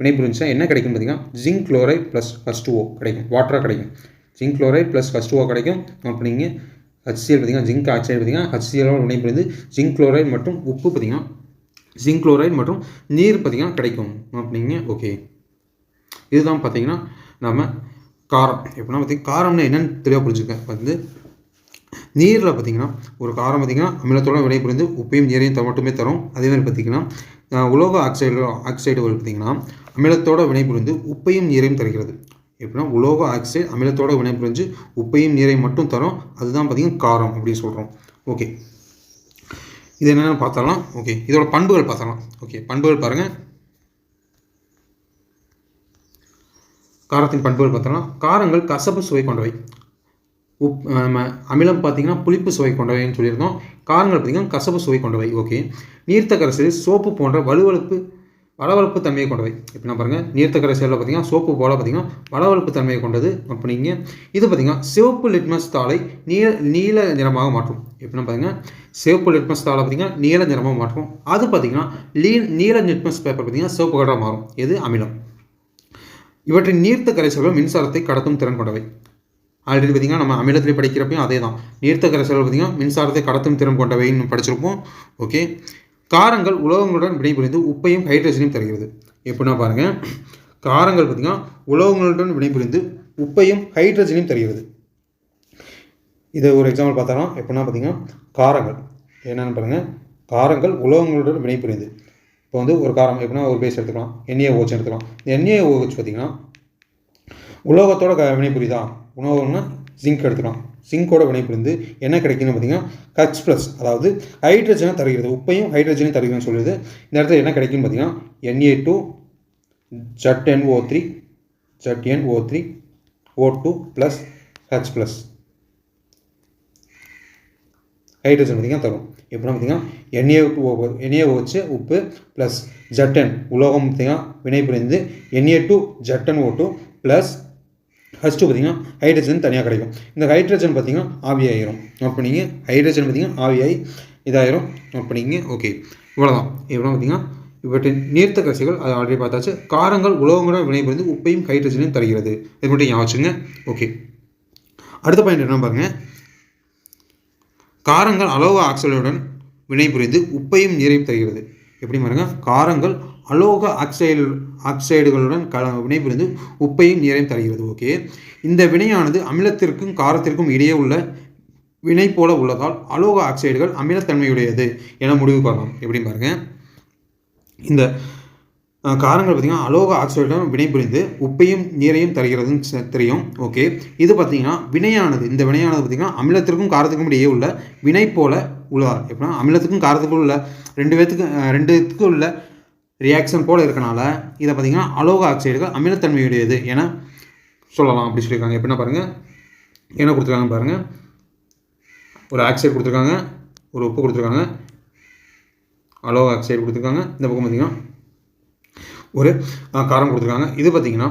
வினைபுரிஞ்சா என்ன கிடைக்கும் பார்த்திங்கன்னா zinc chloride plus first O கிடைக்கும். வாட்டராக கிடைக்கும். Zinc chloride plus first O கிடைக்கும். நோட் பண்ணிங்க ஹச்சிஎல் பார்த்திங்கன்னா ஜிங்க் ஆக்சைடு பார்த்திங்கன்னா ஹச்சிஎலோட வினைபுரிந்து ஜிங்க் குளோரைட் மற்றும் உப்பு பார்த்திங்கன்னா ஜிங்க் குளோரைட் மற்றும் நீர் பார்த்திங்கன்னா கிடைக்கும். அப்படிங்க ஓகே இதுதான் பார்த்தீங்கன்னா நம்ம காரம். எப்படின்னா பார்த்திங்கன்னா காரம்னா என்னென்னு தெளிவாக புரிஞ்சுக்க வந்து நீரில் பார்த்தீங்கன்னா ஒரு காரம் பார்த்தீங்கன்னா அமிலத்தோட வினைபுரிந்து உப்பையும் நீரையும் மட்டுமே தரும். அதேமாதிரி பார்த்திங்கன்னா பார்த்தீங்கன்னா உலோக ஆக்சைடு ஆக்சைடுகள் பார்த்திங்கன்னா அமிலத்தோட வினைபுரிந்து உப்பையும் நீரையும் தருகிறது. எப்படின்னா உலோக ஆக்சைடு அமிலத்தோட வினைபுரிஞ்சு உப்பையும் நீரையும் மட்டும் தரும். அதுதான் பார்த்திங்கன்னா காரம் அப்படின்னு சொல்கிறோம் ஓகே. இது என்னென்னு பார்த்தரலாம் ஓகே. இதோட பண்புகள் பார்த்தரலாம் ஓகே. பண்புகள் பாருங்கள் காரத்தின் பண்புகள் பார்த்தோம்னா காரங்கள் கசப்பு சுவை கொண்டவை. உப் நம்ம அமிலம் பார்த்தீங்கன்னா புளிப்பு சுவை கொண்டவைன்னு சொல்லியிருந்தோம். காரங்கள் பார்த்தீங்கன்னா கசப்பு சுவை கொண்டவை. ஓகே. நீர்த்த கரைசலில் சோப்பு போன்ற வலுவழுப்பு வளவளப்பு தன்மையை கொண்டவை. எப்படின்னா பாருங்கள் நீர்த்த கரைசலில் பார்த்தீங்கன்னா சோப்பு போல பார்த்தீங்கன்னா வளவளப்பு தன்மையை கொண்டது. அப்படிங்க இது பார்த்தீங்கன்னா சிவப்பு லிட்மஸ் தாளை நீல நீல நிறமாக மாற்றும். எப்படின்னா பாருங்க சிவப்பு லிட்மஸ் தாளை பார்த்தீங்கன்னா நீல நிறமாக மாற்றும். அது பார்த்தீங்கன்னா லீ நீல லிட்மஸ் பேப்பர் பார்த்தீங்கன்னா சிவப்பு கலராக மாறும். எது? அமிலம். இவற்றின் நீர்த்த கரைசல்கள் மின்சாரத்தை கடத்தும் திறன் கொண்டவை. ஆல்ரெடி பார்த்தீங்கன்னா நம்ம அமிலத்தில் படிக்கிறப்பையும் அதே தான் நீர்த்த கரைசல்கள் பார்த்தீங்கன்னா மின்சாரத்தை கடத்தும் திறன் கொண்டவைன்னு படிச்சிருப்போம். ஓகே காரங்கள் உலோகங்களுடன் வினைபுரிந்து உப்பையும் ஹைட்ரஜனையும் தருகிறது. எப்படின்னா பாருங்கள் காரங்கள் பார்த்தீங்கன்னா உலோகங்களுடன் வினைபுரிந்து உப்பையும் ஹைட்ரஜனையும் தருகிறது. இதை ஒரு எக்ஸாம்பிள் பார்த்தோம்னா எப்படின்னா பார்த்தீங்கன்னா காரங்கள். என்னென்னு பாருங்கள் காரங்கள் உலோகங்களுடன் வினைபுரிந்து. இப்போ வந்து ஒரு காரம் எப்படின்னா ஒரு பேஸ் எடுத்துக்கலாம். எண்ணெயை ஓச்சு எடுத்துக்கலாம். இந்த எண்ணெயை ஓச்சு பார்த்தீங்கன்னா உலோகத்தோட க வினைபுரிதா? உணவுன்னா ஜிங்க் எடுத்துக்கலாம். ஜிங்கோட வினைபுரிந்து என்ன கிடைக்குன்னு பார்த்தீங்கன்னா ஹச் ப்ளஸ் அதாவது ஹைட்ரஜனை தருகிறது. உப்பையும் ஹைட்ரஜனையும் தருகிறதுன்னு சொல்லுது இந்த இடத்துல என்ன கிடைக்குன்னு பார்த்தீங்கன்னா NA two Z N O three Z N O three O two plus H plus hydrogen பார்த்திங்கன்னா தரும். எப்படின்னா பார்த்தீங்கன்னா எண்ணெயை எண்ணெயை வச்சு உப்பு ப்ளஸ் ஜட்டன் உலோகம் பார்த்திங்கன்னா வினைபுரிந்து எண்ணெய் டூ ஜட்டன் ஓ டூ ப்ளஸ் ஃபஸ்ட்டு பார்த்தீங்கன்னா ஹைட்ரஜன் தனியாக கிடைக்கும். இந்த ஹைட்ரஜன் பார்த்தீங்கன்னா ஆவியாயிரும் நோட் பண்ணிங்க ஹைட்ரஜன் பார்த்தீங்கன்னா ஆவியாகி இதாயிரும். நோட் பண்ணிங்க ஓகே இவ்வளோதான் எப்படின்னா பார்த்தீங்கன்னா இவற்றின் நீர்த்த கரைசல்கள் அது ஆல்ரெடி பார்த்தாச்சு. காரங்கள் உலோகங்களுடன் வினைபுரிந்து உப்பையும் ஹைட்ரஜனையும் தருகிறது. இது மட்டும் ஞாபகம் வச்சுங்க ஓகே அடுத்த பாயிண்ட் என்ன பாருங்கள் காரங்கள் அலோக ஆக்சைடுடன் வினைபுரிந்து உப்பையும் நீரையும் தருகிறது. எப்படி பாருங்க? காரங்கள் அலோக ஆக்சைடு ஆக்சைடுகளுடன் கல வினைபுரிந்து உப்பையும் நீரையும் தருகிறது. ஓகே இந்த வினையானது அமிலத்திற்கும் காரத்திற்கும் இடையே உள்ள வினை போல உள்ளதால் அலோக ஆக்சைடுகள் அமிலத்தன்மையுடையது என முடிவு வரலாம் எப்படி பாருங்க? இந்த காரங்கள் பார்த்திங்கன்னா அலோக ஆக்சைடுடன் வினைபுரிந்து உப்பையும் நீரையும் தருகிறதுன்னு தெரியும். ஓகே இது பார்த்திங்கன்னா வினையானது. இந்த வினையானது பார்த்திங்கன்னா அமிலத்திற்கும் காரத்துக்கும் இடையே உள்ள வினை போல உள்ளதால் எப்படின்னா அமிலத்துக்கும் காரத்துக்கும் உள்ள ரெண்டு பேத்துக்கு ரெண்டுத்துக்கும் ரெண்டு உள்ள ரியாக்ஷன் போல இருக்கனால இதை பார்த்திங்கன்னா அலோக ஆக்சைடுகள் அமிலத்தன்மையுடையது என சொல்லலாம் அப்படி சொல்லியிருக்காங்க. எப்படின்னா பாருங்கள் என்ன கொடுத்துருக்காங்க பாருங்கள் ஒரு ஆக்சைடு கொடுத்துருக்காங்க. ஒரு உப்பு கொடுத்துருக்காங்க. அலோக ஆக்சைடு கொடுத்துருக்காங்க. இந்த பக்கம் பார்த்திங்கன்னா ஒரு காரம் கொடுத்துருக்காங்க. இது பார்த்திங்கன்னா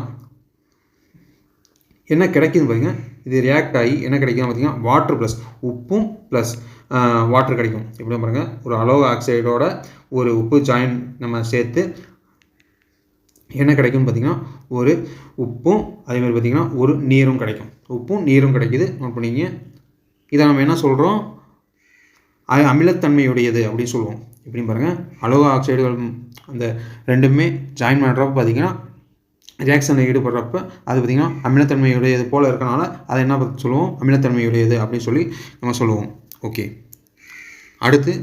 என்ன கிடைக்குதுன்னு பாருங்க. இது ரியாக்ட் ஆகி என்ன கிடைக்கும் பார்த்தீங்கன்னா வாட்டர் ப்ளஸ் உப்பும் ப்ளஸ் வாட்டர் கிடைக்கும். எப்படி பாருங்கள் ஒரு அலோக ஆக்சைடோட ஒரு உப்பு ஜாயின் நம்ம சேர்த்து என்ன கிடைக்கும்னு பார்த்தீங்கன்னா ஒரு உப்பும் அதே மாதிரி பார்த்தீங்கன்னா ஒரு நீரும் கிடைக்கும். உப்பும் நீரும் கிடைக்குது. நோட் பண்ணிங்க இதை நம்ம என்ன சொல்கிறோம் அது அமிலத்தன்மையுடையது அப்படின்னு சொல்லுவோம். எப்படின்னு பாருங்கள் அலோக ஆக்சைடுகள் அந்த ரெண்டுமே ஜாயின் பண்ணுறப்ப பார்த்தீங்கன்னா ரியாக்ஷனில் ஈடுபடுறப்ப அது பார்த்திங்கன்னா அமிலத்தன்மையுடையது போல் இருக்கனால அதை என்ன பத்தி சொல்லுவோம்? அமிலத்தன்மையுடையது அப்படின்னு சொல்லி நம்ம சொல்லுவோம். ஓகே அடுத்து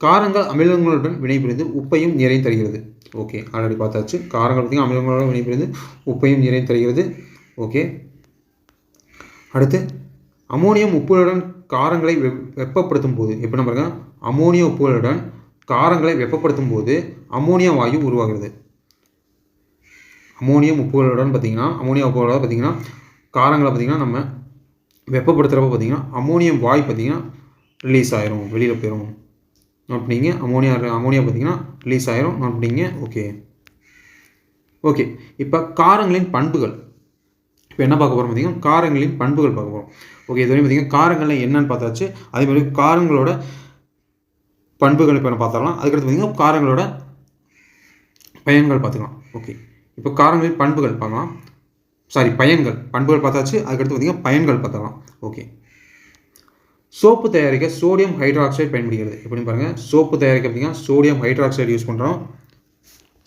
காரங்கள் அமிலங்களுடன் வினைபுரிந்து உப்பையும் நீரையும் தருகிறது. ஓகே ஆல்ரெடி பார்த்தாச்சு. காரங்கள் பார்த்திங்கன்னா அமிலங்களுடன் வினைபுரிந்து உப்பையும் நீரையும் தருகிறது. ஓகே அடுத்து அமோனியம் உப்புகளுடன் காரங்களை வெப்பப்படுத்தும் போது எப்படி பாருங்கள் அம்மோனியா உப்புகளுடன் காரங்களை வெப்பப்படுத்தும் போது அமோனியா வாயு உருவாகிறது. அமோனியம் உப்புகளுடன் பார்த்தீங்கன்னா அமோனியா உப்புகளோட பார்த்தீங்கன்னா காரங்களை பார்த்தீங்கன்னா நம்ம வெப்பப்படுத்துகிறப்ப பார்த்தீங்கன்னா அமோனியம் வாய் பார்த்தீங்கன்னா ரிலீஸ் ஆயிரும் வெளியில் போயிடும் நோட் பண்ணிங்க அமோனியா அமோனியா பார்த்தீங்கன்னா ரிலீஸ் ஆயிரும். நோட் பண்ணிங்க ஓகே ஓகே இப்போ காரங்களின் பண்புகள். இப்போ என்ன பார்க்க போகிறோம் பார்த்தீங்கன்னா காரங்களின் பண்புகள் பார்க்க போகிறோம் ஓகே இதுவரையும் பார்த்திங்கன்னா காரங்கள்லாம் என்னன்னு பார்த்தாச்சு. அதே மாதிரி காரங்களோட பண்புகள் இப்போ பார்த்துக்கலாம் அதுக்கடுத்து பார்த்தீங்கன்னா காரங்களோட பயன்கள் பார்த்துக்கலாம். ஓகே இப்போ காரங்களின் பண்புகள் பார்க்கலாம். சாரி பயன்கள். பண்புகள் பார்த்தாச்சு. அதுக்கடுத்து பார்த்தீங்கன்னா பயன்கள் பார்த்துக்கலாம் ஓகே சோப்பு தயாரிக்க சோடியம் ஹைட்ராக்சைடு பயன்படுகிறது. எப்படின்னு பாருங்கள் சோப்பு தயாரிக்க பார்த்தீங்கன்னா சோடியம் ஹைட்ராக்சைடு யூஸ் பண்ணுறோம்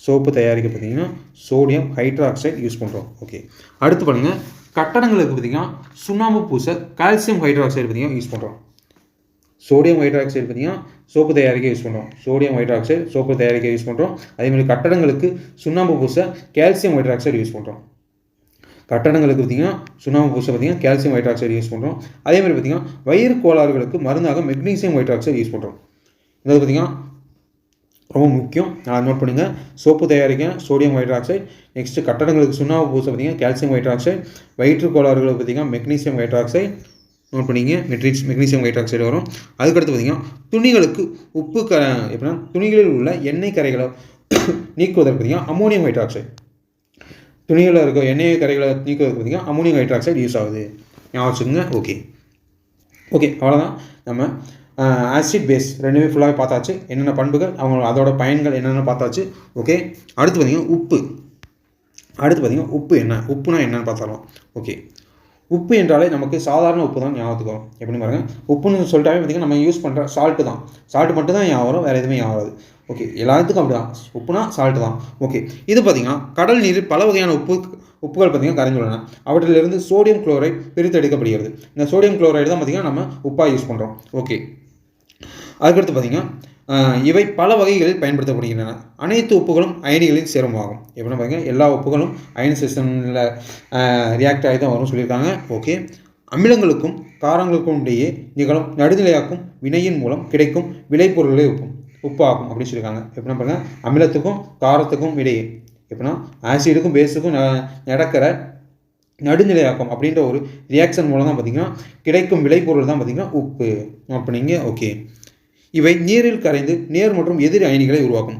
சோப்பு தயாரிக்க பார்த்தீங்கன்னா சோடியம் ஹைட்ராக்சைடு யூஸ் பண்ணுறோம் ஓகே அடுத்து பாருங்கள் கட்டடங்களுக்கு பார்த்தீங்கன்னா சுண்ணாம்பு பூசை கால்சியம் ஹைட்ராக்சைடு பார்த்தீங்கன்னா யூஸ் பண்ணுறோம் சோடியம் ஹைட்ராக்சைடு பார்த்தீங்கன்னா சோப்பு தயாரிக்க யூஸ் பண்ணுறோம் சோடியம் ஹைட்ராக்சைடு சோப்பு தயாரிக்க யூஸ் பண்ணுறோம் அதேமாதிரி கட்டடங்களுக்கு சுண்ணாம்பு பூசை கால்சியம் ஹைட்ராக்சைடு யூஸ் பண்ணுறோம் கட்டடங்களுக்கு பார்த்தீங்கன்னா சுண்ணாம்பு பூசை பார்த்தீங்கன்னா கால்சியம் ஹைட்ராக்சைடு யூஸ் பண்ணுறோம் அதே மாதிரி பார்த்தீங்கன்னா வயிறு கோளாறுகளுக்கு மருந்தாக மெக்னீசியம் ஹைட்ராக்சைடு யூஸ் பண்ணுறோம் இதாவது பார்த்தீங்கன்னா ரொம்ப முக்கியம். நான் நோட் பண்ணுங்கள் சோப்பு தயாரிக்க சோடியம் ஹைட்ராக்சைடு நெக்ஸ்ட்டு கட்டடங்களுக்கு சுண்ணாம்பு பூசை பார்த்தீங்கன்னா கால்சியம் ஹைட்ராக்சைடு வயிற்று கோளாறுகளுக்கு பார்த்தீங்கன்னா மெக்னீசியம் ஹைட்ராக்சைடு நோட் பண்ணிங்க. மெட்ரிக்ஸ் மெக்னீசியம் ஹைட்ராக்சைடு வரும். அதுக்கடுத்து பார்த்தீங்கன்னா துணிகளுக்கு உப்பு க எப்படின்னா துணிகளில் உள்ள எண்ணெய் கரைகளை நீக்குவதற்கு பார்த்தீங்கன்னா அமோனியம் ஹைட்ராக்சைடு துணிகளில் இருக்க எண்ணெய் கரைகளை நீக்குவதற்கு பார்த்தீங்கன்னா அமோனியம் ஹைட்ராக்சைடு யூஸ் ஆகுது. ஞாபகம் வச்சுக்கோங்க. ஓகே ஓகே அவ்வளோதான் நம்ம ஆசிட் பேஸ் ரெண்டுமே ஃபுல்லாகவே பார்த்தாச்சு. என்னென்ன பண்புகள் அவங்க அதோட பயன்கள் என்னென்ன பார்த்தாச்சு. ஓகே அடுத்து பார்த்தீங்கன்னா உப்பு. அடுத்து பார்த்தீங்கன்னா உப்பு என்ன? உப்புனா என்னன்னு பார்த்தாலும் ஓகே உப்பு என்றாலே நமக்கு சாதாரண உப்பு தான் ஞாபகத்துக்கு வரும். எப்படின்னு பாருங்க. உப்புன்னு சொல்லிட்டாவே பார்த்திங்கன்னா நம்ம யூஸ் பண்ணுற சால்ட்டு தான். சால்ட்டு மட்டும் தான் ஞாபகம் வரும் வேறு எதுவுமே ஞாபகம் ஓகே எல்லாத்துக்கும் அப்படி தான் உப்புனா சால்ட்டு தான். ஓகே இது பார்த்திங்கன்னா கடல் நீர் பல வகையான உப்பு உப்புகள் பார்த்தீங்கன்னா கரைந்துள்ளன. அவற்றிலிருந்து சோடியம் குளோரைட் பிரித்தெடுக்கப்படுகிறது. இந்த சோடியம் குளோரைடு தான் பார்த்திங்கன்னா நம்ம உப்பாக யூஸ் பண்ணுறோம் ஓகே அதுக்கடுத்து பார்த்தீங்கன்னா இவை பல வகைகளில் பயன்படுத்தப்படுகின்றன. அனைத்து உப்புகளும் அயனிகளின் சேரமாகும். எப்படின்னா பாருங்க எல்லா உப்புகளும் அயன் சிஸ்டமில் ரியாக்ட் ஆகி தான் வரும்னு சொல்லியிருக்காங்க. ஓகே. அமிலங்களுக்கும் காரங்களுக்கும் இடையே நிகழும் நடுநிலையாக்கும் வினையின் மூலம் கிடைக்கும் விளைபொருளே உப்பும் உப்பாகும் அப்படின்னு சொல்லியிருக்காங்க. எப்படின்னா பாருங்க அமிலத்துக்கும் காரத்துக்கும் இடையே எப்படின்னா ஆசிடுக்கும் பேஸுக்கும் நடக்கிற நடுநிலையாக்கம் அப்படின்ற ஒரு ரியாக்ஷன் மூலம் தான் பார்த்திங்கன்னா கிடைக்கும் விளைபொருள் தான் பார்த்திங்கன்னா உப்பு. அப்படிங்க ஓகே இவை நீரில் கரைந்து நேர் மற்றும் எதிர் அயனிகளை உருவாக்கும்.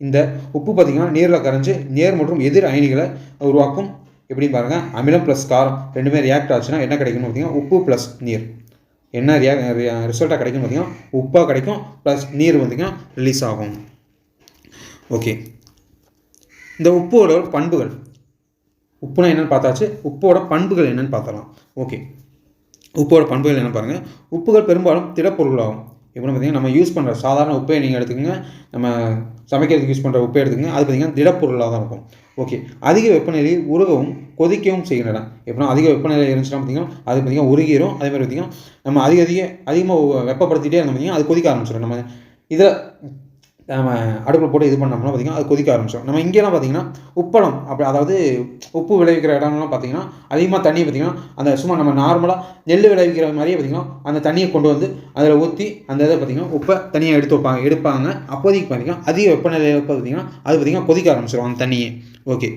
இந்த உப்பு பார்த்திங்கன்னா நீரில் கரைஞ்சு நேர் மற்றும் எதிர் அயனிகளை உருவாக்கும். எப்படின்னு பாருங்கள் அமிலம் ப்ளஸ் காரம் ரெண்டுமே ரியாக்ட் ஆச்சுன்னா என்ன கிடைக்கும்னு பார்த்தீங்கன்னா உப்பு ப்ளஸ் நீர். என்ன ரியா ரிசல்ட்டாக கிடைக்கும் பார்த்தீங்கன்னா உப்பாக கிடைக்கும் ப்ளஸ் நீர் பார்த்திங்கன்னா ரிலீஸ் ஆகும். ஓகே இந்த உப்போட பண்புகள். உப்புனா என்னென்னு பார்த்தாச்சு உப்போட பண்புகள் என்னென்னு பார்த்தலாம் ஓகே உப்போட பண்புகள் என்ன பாருங்கள் உப்புகள் பெரும்பாலும் திடப்பொருளாகும் எப்படின்னு பார்த்தீங்கன்னா நம்ம யூஸ் பண்ணுற சாதாரண உப்பை நீங்கள் எடுத்துக்கோங்க. நம்ம சமைக்கிறதுக்கு யூஸ் பண்ணுற உப்பை எடுத்துக்கோங்க. அது பார்த்திங்கன்னா திடப்பொருளாக தான் இருக்கும். ஓகே அதிக வெப்பநிலையில் உருகவும் கொதிக்கவும் செய்கின்றன எப்படின்னா அதிக வெப்பநிலை இருந்துச்சுன்னா பார்த்திங்கன்னா அது பார்த்திங்கன்னா உருகிரும். அதே மாதிரி பார்த்திங்கன்னா நம்ம அதிக அதிக அதிகமாக வெப்பப்படுத்திட்டே இருந்தோம் பார்த்திங்கன்னா அது கொதிக்க ஆரம்பிச்சிடும். நம்ம இதில் நம்ம அடுப்பில் போட்டு இது பண்ணோம்னா பார்த்திங்கன்னா அது கொதிக்க ஆரம்பிச்சிடும் நம்ம இங்கேலாம் பார்த்திங்கன்னா உப்பளம் அப்படி அதாவது உப்பு விளைவிக்கிற இடம்லாம் பார்த்திங்கன்னா அதிகமாக தண்ணியை பார்த்திங்கன்னா அந்த சும்மா நம்ம நார்மலாக நெல் விளைவிக்கிற மாதிரியே பார்த்திங்கன்னா அந்த தண்ணியை கொண்டு வந்து அதில் ஊற்றி அந்த இதை பார்த்திங்கன்னா உப்பை தனியாக எடுத்து வைப்பாங்க. எடுப்பாங்க. அப்போதைக்கு பார்த்திங்கன்னா அதிக வெப்பநிலையில் பார்த்திங்கன்னா அது பார்த்திங்கன்னா கொதிக்க ஆரம்பிச்சிடும் அந்த தண்ணியை. ஓகே.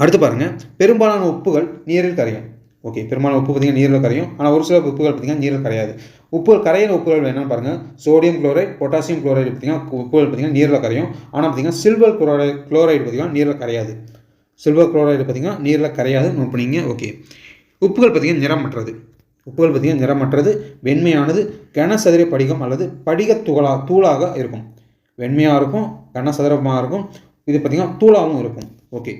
அடுத்து பாருங்கள் பெரும்பாலான உப்புகள் நீரில் கரையும். ஓகே. பெரும்பாலான உப்பு பார்த்திங்கன்னா நீரில் கரையும். ஆனால் ஒரு சில உப்புகள் பார்த்திங்கன்னா நீரில் கரையாது. உப்புகள் கரையிற உப்புகள் என்னென்னு பாருங்கள் சோடியம் குளோரைட் பொட்டாசியம் குளோரைடு பார்த்திங்கன்னா உப்புகள் பார்த்திங்கன்னா நீரில் கரையும். ஆனால் பார்த்திங்கன்னா சில்வர் குளோரைடு குளோரைடு பார்த்திங்கன்னா நீரில் கரையாது. சில்வர் குளோரைடு பார்த்திங்கன்னா நீரில் கரையாது நோட் பண்ணிங்க ஓகே உப்புகள் பார்த்திங்கன்னா நிறமற்றது. உப்புகள் பார்த்திங்கன்னா நிறமற்றது வெண்மையானது கனசதுர படிகம் அல்லது படிக துகளா தூளாக இருக்கும். வெண்மையாக இருக்கும் கனசதுரமாக இருக்கும். இது பார்த்திங்கன்னா தூளாகவும் இருக்கும் ஓகே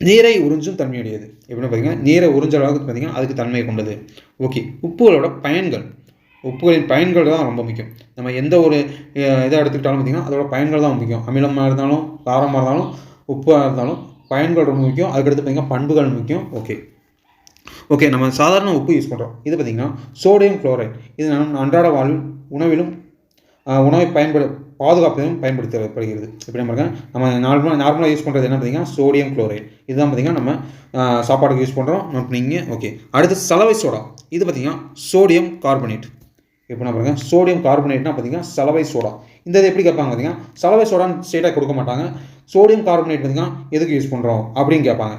நீரை உறிஞ்சும் தன்மையுடையது. எப்படின்னு பார்த்தீங்கன்னா நீரை உறிஞ்ச அளவுக்கு பார்த்தீங்கன்னா அதுக்கு தன்மை கொண்டது. ஓகே உப்புகளோட பயன்கள். உப்புகளின் பயன்கள் தான் ரொம்ப முக்கியம். நம்ம எந்த ஒரு இதை எடுத்துக்கிட்டாலும் பார்த்திங்கன்னா அதோட பயன்கள் தான் முக்கியம். அமிலமாக இருந்தாலும் காரமாக இருந்தாலும் உப்பாக இருந்தாலும் பயன்கள் ரொம்ப முக்கியம். அதுக்கடுத்து பார்த்திங்கன்னா பண்புகள் முக்கியம். ஓகே. ஓகே நம்ம சாதாரண உப்பு யூஸ் பண்ணுறோம் இது பார்த்திங்கன்னா சோடியம் குளோரைட் இது நம் அன்றாட வாழ்வில் உணவிலும் உணவை பயன்படு பாதுகாப்பையும் பயன்படுத்தப்படுகிறது. எப்படி பாருங்க நம்ம நார்மலாக நார்மலாக யூஸ் பண்ணுறது என்ன பார்த்தீங்கன்னா சோடியம் குளோரைட் இதுதான் பார்த்தீங்கன்னா நம்ம சாப்பாடுக்கு யூஸ் பண்ணுறோம் நோட் பண்ணிங்க. ஓகே அடுத்து சலவை சோடா. இது பார்த்தீங்கன்னா சோடியம் கார்பனேட் இப்போ நான் பாருங்கள் சோடியம் கார்பனேட்னா பார்த்தீங்கன்னா சலவை சோடா. இந்த இது எப்படி கேட்பாங்க பார்த்தீங்கன்னா சலவை சோடான்னு ஸ்டேட்டாக கொடுக்க மாட்டாங்க. சோடியம் கார்பனேட் பார்த்தீங்கன்னா எதுக்கு யூஸ் பண்ணுறோம் அப்படின்னு கேட்பாங்க.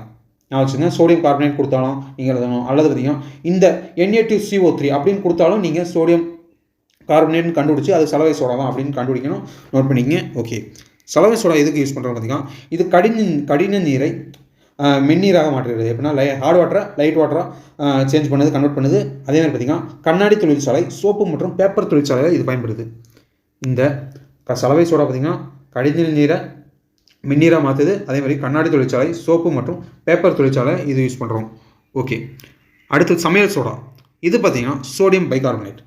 நான் வச்சுங்க சோடியம் கார்பனேட் கொடுத்தாலும் நீங்கள் எழுதணும். அல்லது பார்த்தீங்கன்னா இந்த என்ஏ சிஓ த்ரீ அப்படின்னு கொடுத்தாலும் நீங்கள் சோடியம் கார்பனேட்னு கண்டுபிடிச்சி அது சலவை சோடா தான் அப்படின்னு கண்டுபிடிக்கணும். நோட் பண்ணிக்கங்க. ஓகே சலவை சோடா எதுக்கு யூஸ் பண்ணுறோம் பார்த்திங்கன்னா இது கடின கடின நீரை மென்னீராக மாற்றுகிறது. எப்படின்னா லை ஹார்ட் வாட்டரை லைட் வாட்டராக சேஞ்ச் பண்ணுது கன்வெர்ட் பண்ணுது. அதே மாதிரி பார்த்தீங்கன்னா கண்ணாடி தொழிற்சாலை சோப்பு மற்றும் பேப்பர் தொழிற்சாலையில் இது பயன்படுது. இந்த க- சலவை சோடா பார்த்திங்கன்னா கடின நீரை மின்னீராக மாற்றுது. அதே மாதிரி கண்ணாடி தொழிற்சாலை சோப்பு மற்றும் பேப்பர் தொழிற்சாலை இது யூஸ் பண்ணுறோம் ஓகே அடுத்து சமையல் சோடா. இது பார்த்தீங்கன்னா sodium bicarbonate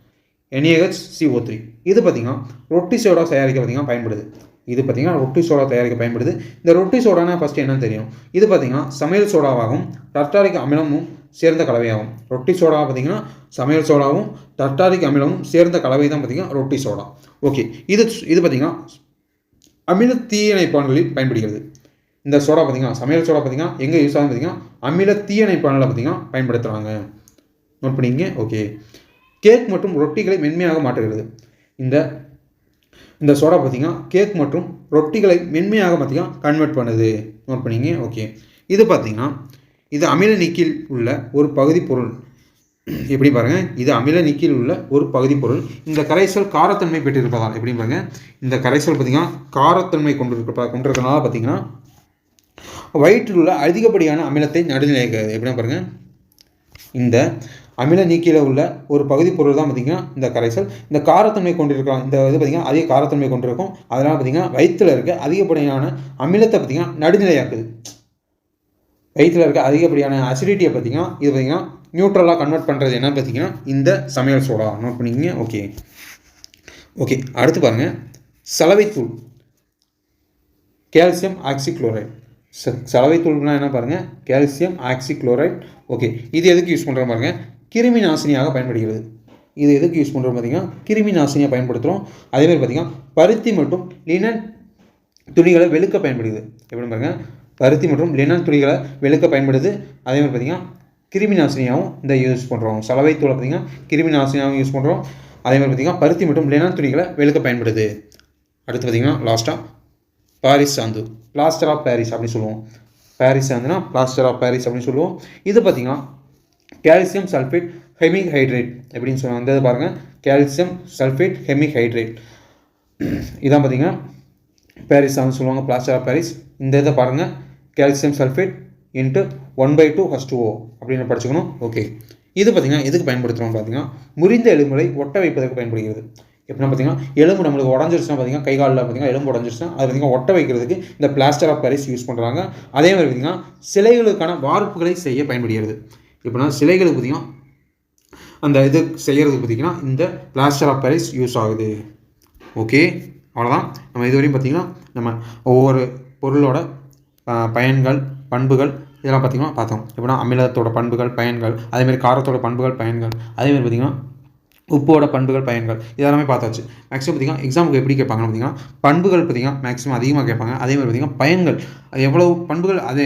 NAH CO three இது பார்த்தீங்கன்னா ரொட்டி சோடா தயாரிக்க பார்த்தீங்கன்னா பயன்படுது. இது பார்த்தீங்கன்னா ரொட்டி சோடா தயாரிக்க பயன்படுது. இந்த ரொட்டி சோடானா ஃபஸ்ட்டு என்னன்னு தெரியும். இது பார்த்தீங்கன்னா சமையல் சோடாவாகவும் டர்டாரிக் அமிலமும் சேர்ந்த கலவையாகும். ரொட்டி சோடா பார்த்தீங்கன்னா சமையல் சோடாவும் டர்டாரிக் அமிலமும் சேர்ந்த கலவை தான் பார்த்தீங்கன்னா ரொட்டி சோடா ஓகே இது இது பார்த்தீங்கன்னா அமில தீயணைப்பான்களில் பயன்படுகிறது. இந்த சோடா பார்த்தீங்கன்னா சமையல் சோடா பார்த்தீங்கன்னா எங்கே யூஸ் ஆகுது பார்த்தீங்கன்னா அமில தீயணைப்பான்களை பார்த்தீங்கன்னா பயன்படுத்துகிறாங்க நோட் பண்ணிங்க ஓகே கேக் மற்றும் ரொட்டிகளை மென்மையாக மாற்றுகிறது. இந்த இந்த சோடா பார்த்தீங்கன்னா கேக் மற்றும் ரொட்டிகளை மென்மையாக பார்த்தீங்கன்னா கன்வெர்ட் பண்ணுது. நோட் பண்ணிங்க? ஓகே இது பார்த்தீங்கன்னா இது அமில நீக்கில் உள்ள ஒரு பகுதி பொருள். எப்படி பாருங்கள் இது அமில நீக்கில் உள்ள ஒரு பகுதி பொருள். இந்த கரைசல் காரத்தன்மை பெற்றிருப்பதால் எப்படி பாருங்கள் இந்த கரைசல் பார்த்தீங்கன்னா காரத்தன்மை கொண்டிருக்க கொண்டிருக்கனால பார்த்தீங்கன்னா வயிற்றில் உள்ள அதிகப்படியான அமிலத்தை நடுநிலைக்கிறது எப்படின்னா பாருங்கள் இந்த அமில நீக்கியில் உள்ள ஒரு பகுதி பொருள் தான் பார்த்தீங்கன்னா இந்த கரைசல். இந்த காரத்தன்மை கொண்டிருக்கலாம் இந்த இது பார்த்தீங்கன்னா அதிக காரத்தன்மை கொண்டிருக்கும். அதனால் பார்த்தீங்கன்னா வயிற்றில் இருக்க அதிகப்படியான அமிலத்தை பார்த்தீங்கன்னா நடுநிலையாக்குது. வயிற்றில் இருக்க அதிகப்படியான அசிடிட்டியை பார்த்தீங்கன்னா இது பார்த்தீங்கன்னா நியூட்ரலாக கன்வெர்ட் பண்ணுறது என்ன பார்த்தீங்கன்னா இந்த சமையல் சோடா. நோட் பண்ணிக்கிங்க. ஓகே ஓகே அடுத்து பாருங்கள் சலவைத்தூள். கால்சியம் ஆக்சிக்ளோரைட் ச சலவைத்தூள்னா என்ன பாருங்கள் கால்சியம் ஆக்சிக்ளோரைட் ஓகே இது எதுக்கு யூஸ் பண்ணுற பாருங்கள் கிருமி நாசினியாக பயன்படுகிறது. இது எதுக்கு யூஸ் பண்ணுறோம் பார்த்தீங்கன்னா கிருமி நாசினியாக பயன்படுத்துகிறோம் அதேமாதிரி பார்த்தீங்கன்னா பருத்தி மற்றும் லினன் துணிகளை வெளுக்க பயன்படுது எப்படி பாருங்கள் பருத்தி மற்றும் லினன் துணிகளை வெளுக்க பயன்படுது. அதே மாதிரி பார்த்தீங்கன்னா கிருமி நாசினியாகவும் இந்த யூஸ் பண்ணுறோம் சலவைத்தூளை பார்த்தீங்கன்னா கிருமி நாசினியாகவும் யூஸ் பண்ணுறோம் அதேமாதிரி பார்த்தீங்கன்னா பருத்தி மற்றும் லினன் துணிகளை வெளுக்க பயன்படுது. அடுத்து பார்த்திங்கன்னா லாஸ்ட்டாக பாரிஸ் சாந்து. பிளாஸ்டர் ஆஃப் பாரிஸ் அப்படின்னு சொல்லுவோம். பாரிஸ் சாந்துனா பிளாஸ்டர் ஆஃப் பாரிஸ் அப்படின்னு சொல்லுவோம். இது பார்த்தீங்கன்னா கால்சியம் சல்ஃபேட் ஹெமிக் ஹைட்ரேட் எப்படின்னு சொல்லுவாங்க அந்த பாருங்கள் கால்சியம் சல்ஃபேட் ஹெமிக் ஹைட்ரேட் இதான் பார்த்தீங்கன்னா பாரிஸ் சாந்து சொல்லுவாங்க. பிளாஸ்டர் ஆஃப் பாரிஸ் இந்த இதை பாருங்கள் calcium sulphate into one by two first O அப்படின்னு படிச்சுக்கணும். ஓகே இது பார்த்தீங்கன்னா எதுக்கு பயன்படுத்துகிறோம் பார்த்தீங்கன்னா முறிந்த எலும்புகளை ஒட்ட வைப்பதற்கு பயன்படுகிறது. எப்படின்னா பார்த்தீங்கன்னா எலும்பு நம்மளுக்கு உடஞ்சிருச்சுன்னா பார்த்தீங்கன்னா கை காலில் பார்த்தீங்கன்னா எலும்பு உடஞ்சிருச்சுன்னா அது பார்த்திங்கன்னா ஒட்ட வைக்கிறதுக்கு இந்த பிளாஸ்டர் ஆஃப் பாரிஸ் யூஸ் பண்ணுறாங்க அதே மாதிரி பார்த்தீங்கன்னா சிலைகளுக்கான வார்ப்புகளை செய்ய பயன்படுகிறது. எப்படின்னா சிலைகளுக்கு பார்த்தீங்கன்னா அந்த இது செய்கிறதுக்கு பார்த்தீங்கன்னா இந்த பிளாஸ்டர் ஆஃப் பாரிஸ் யூஸ் ஆகுது. ஓகே அவ்வளோதான் நம்ம இதுவரையும் பார்த்தீங்கன்னா நம்ம ஒவ்வொரு பொருளோட பயன்கள் பண்புகள் இதெல்லாம் பார்த்தீங்கன்னா பார்த்தோம். எப்படின்னா அமிலத்தோட பண்புகள் பயன்கள் அதேமாதிரி காரத்தோட பண்புகள் பயன்கள் அதேமாதிரி பார்த்தீங்கன்னா உப்போட பண்புகள் பயன்கள். இதெல்லாமே பார்த்தாச்சு. மேக்ஸிமம் பார்த்திங்கன்னா எக்ஸாமுக்கு எப்படி கேட்பாங்கன்னு பார்த்தீங்கன்னா பண்புகள் பார்த்தீங்கன்னா மேக்ஸிமம் அதிகமாக கேட்பாங்க. அதே மாதிரி பார்த்திங்கன்னா பயன்கள். அது எவ்வளோ பண்புகள் அது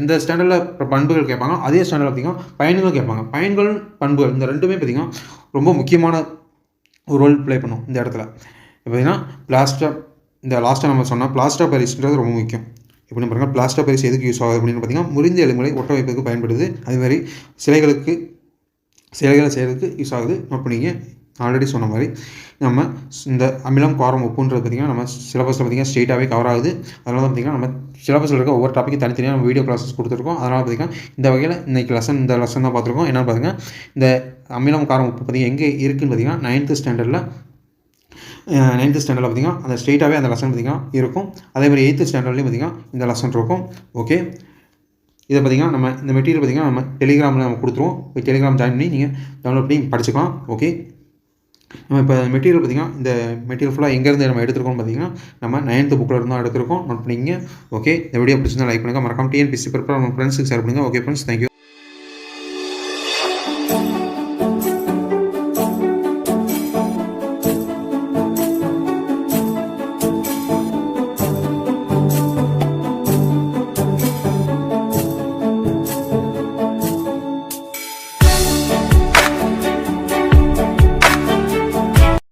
எந்த ஸ்டாண்டர்டில் பண்புகள் கேட்பாங்க அதே ஸ்டாண்டர்டில் பார்த்திங்கன்னா பயன்களும் கேட்பாங்க. பயன்கள் பண்புகள் இந்த ரெண்டுமே பார்த்தீங்கன்னா ரொம்ப முக்கியமான ஒரு ரோல் ப்ளே பண்ணும் இந்த இடத்துல. பார்த்திங்கன்னா பார்த்தீங்கன்னா பிளாஸ்டர் இந்த லாஸ்ட்டாக நம்ம சொன்னால் பிளாஸ்டர் பரிசுன்றது ரொம்ப முக்கியம். எப்படின்னு பாருங்கள் பிளாஸ்டர் பரிசு எதுக்கு யூஸ் ஆகுது அப்படின்னு பார்த்தீங்கன்னா முறிந்த எலும்புகளை ஒட்ட வைப்பதற்கு பயன்படுது. அதே மாதிரி சிலைகளுக்கு செயல்களை செய்கிறதுக்கு யூஸ் ஆகுது. இப்போ நீங்கள் ஆல்ரெடி சொன்ன மாதிரி நம்ம இந்த அமிலம் காரம் உப்புன்றது பார்த்திங்கன்னா நம்ம சிலபஸில் பார்த்திங்கன்னா ஸ்ட்ரெயிட்டாகவே கவர் ஆகுது. அதனால தான் பார்த்திங்கன்னா நம்ம சிலபஸில் இருக்க ஒவ்வொரு டாப்பிக்கு தனித்தனியாக நம்ம வீடியோ கிளாஸஸ் கொடுத்துருக்கோம். அதனால் பார்த்திங்கன்னா இந்த வகையில் இன்றைக்கி லெசன் இந்த லெசன் தான் பார்த்துருக்கோம். என்னென்னு பார்த்திங்கன்னா இந்த அமிலம் காரம் உப்பு பார்த்திங்கன்னா எங்கே இருக்குதுன்னு பார்த்திங்கன்னா நைன்த்து ஸ்டாண்டர்டில் நைன்த்து ஸ்டாண்டர்டில் பார்த்திங்கன்னா அந்த ஸ்ட்ரெயிட்டாகவே அந்த லெசன் பார்த்திங்கன்னா இருக்கும். அதே மாதிரி எயித்து ஸ்டாண்டர்ட்லேயும் பார்த்திங்கன்னா இந்த லெசன் இருக்கும். ஓகே இதை பார்த்திங்கன்னா நம்ம இந்த மெட்டீரியல் பார்த்திங்கன்னா நம்ம டெலிகிராமில் நம்ம கொடுத்துருவோம். போய் டெலிகிராம் ஜாயின் பண்ணி நீங்கள் டவுன்லோட் பண்ணி படிச்சுக்கலாம். ஓகே நம்ம இப்போ மெட்டீரியல் பார்த்திங்கன்னா இந்த மெட்டீரியல் ஃபுல்லாக எங்கேருந்து நம்ம எடுத்துருக்கோம் பார்த்திங்கன்னா நம்ம நைன்த்து புக்கில் இருந்தால் எடுத்துருக்கோம். நோட் பண்ணிங்க ஓகே இந்த வீடியோ பிடிச்சிருந்தா லைக் பண்ணுங்கள் மறக்காம டிஎன்பிசி ப்ரிப்பேர் நம்ம ஃப்ரெண்ட்ஸுக்கு ஷேர் பண்ணுங்கள் ஓகே ஃப்ரெண்ட்ஸ் தேங்க்யூ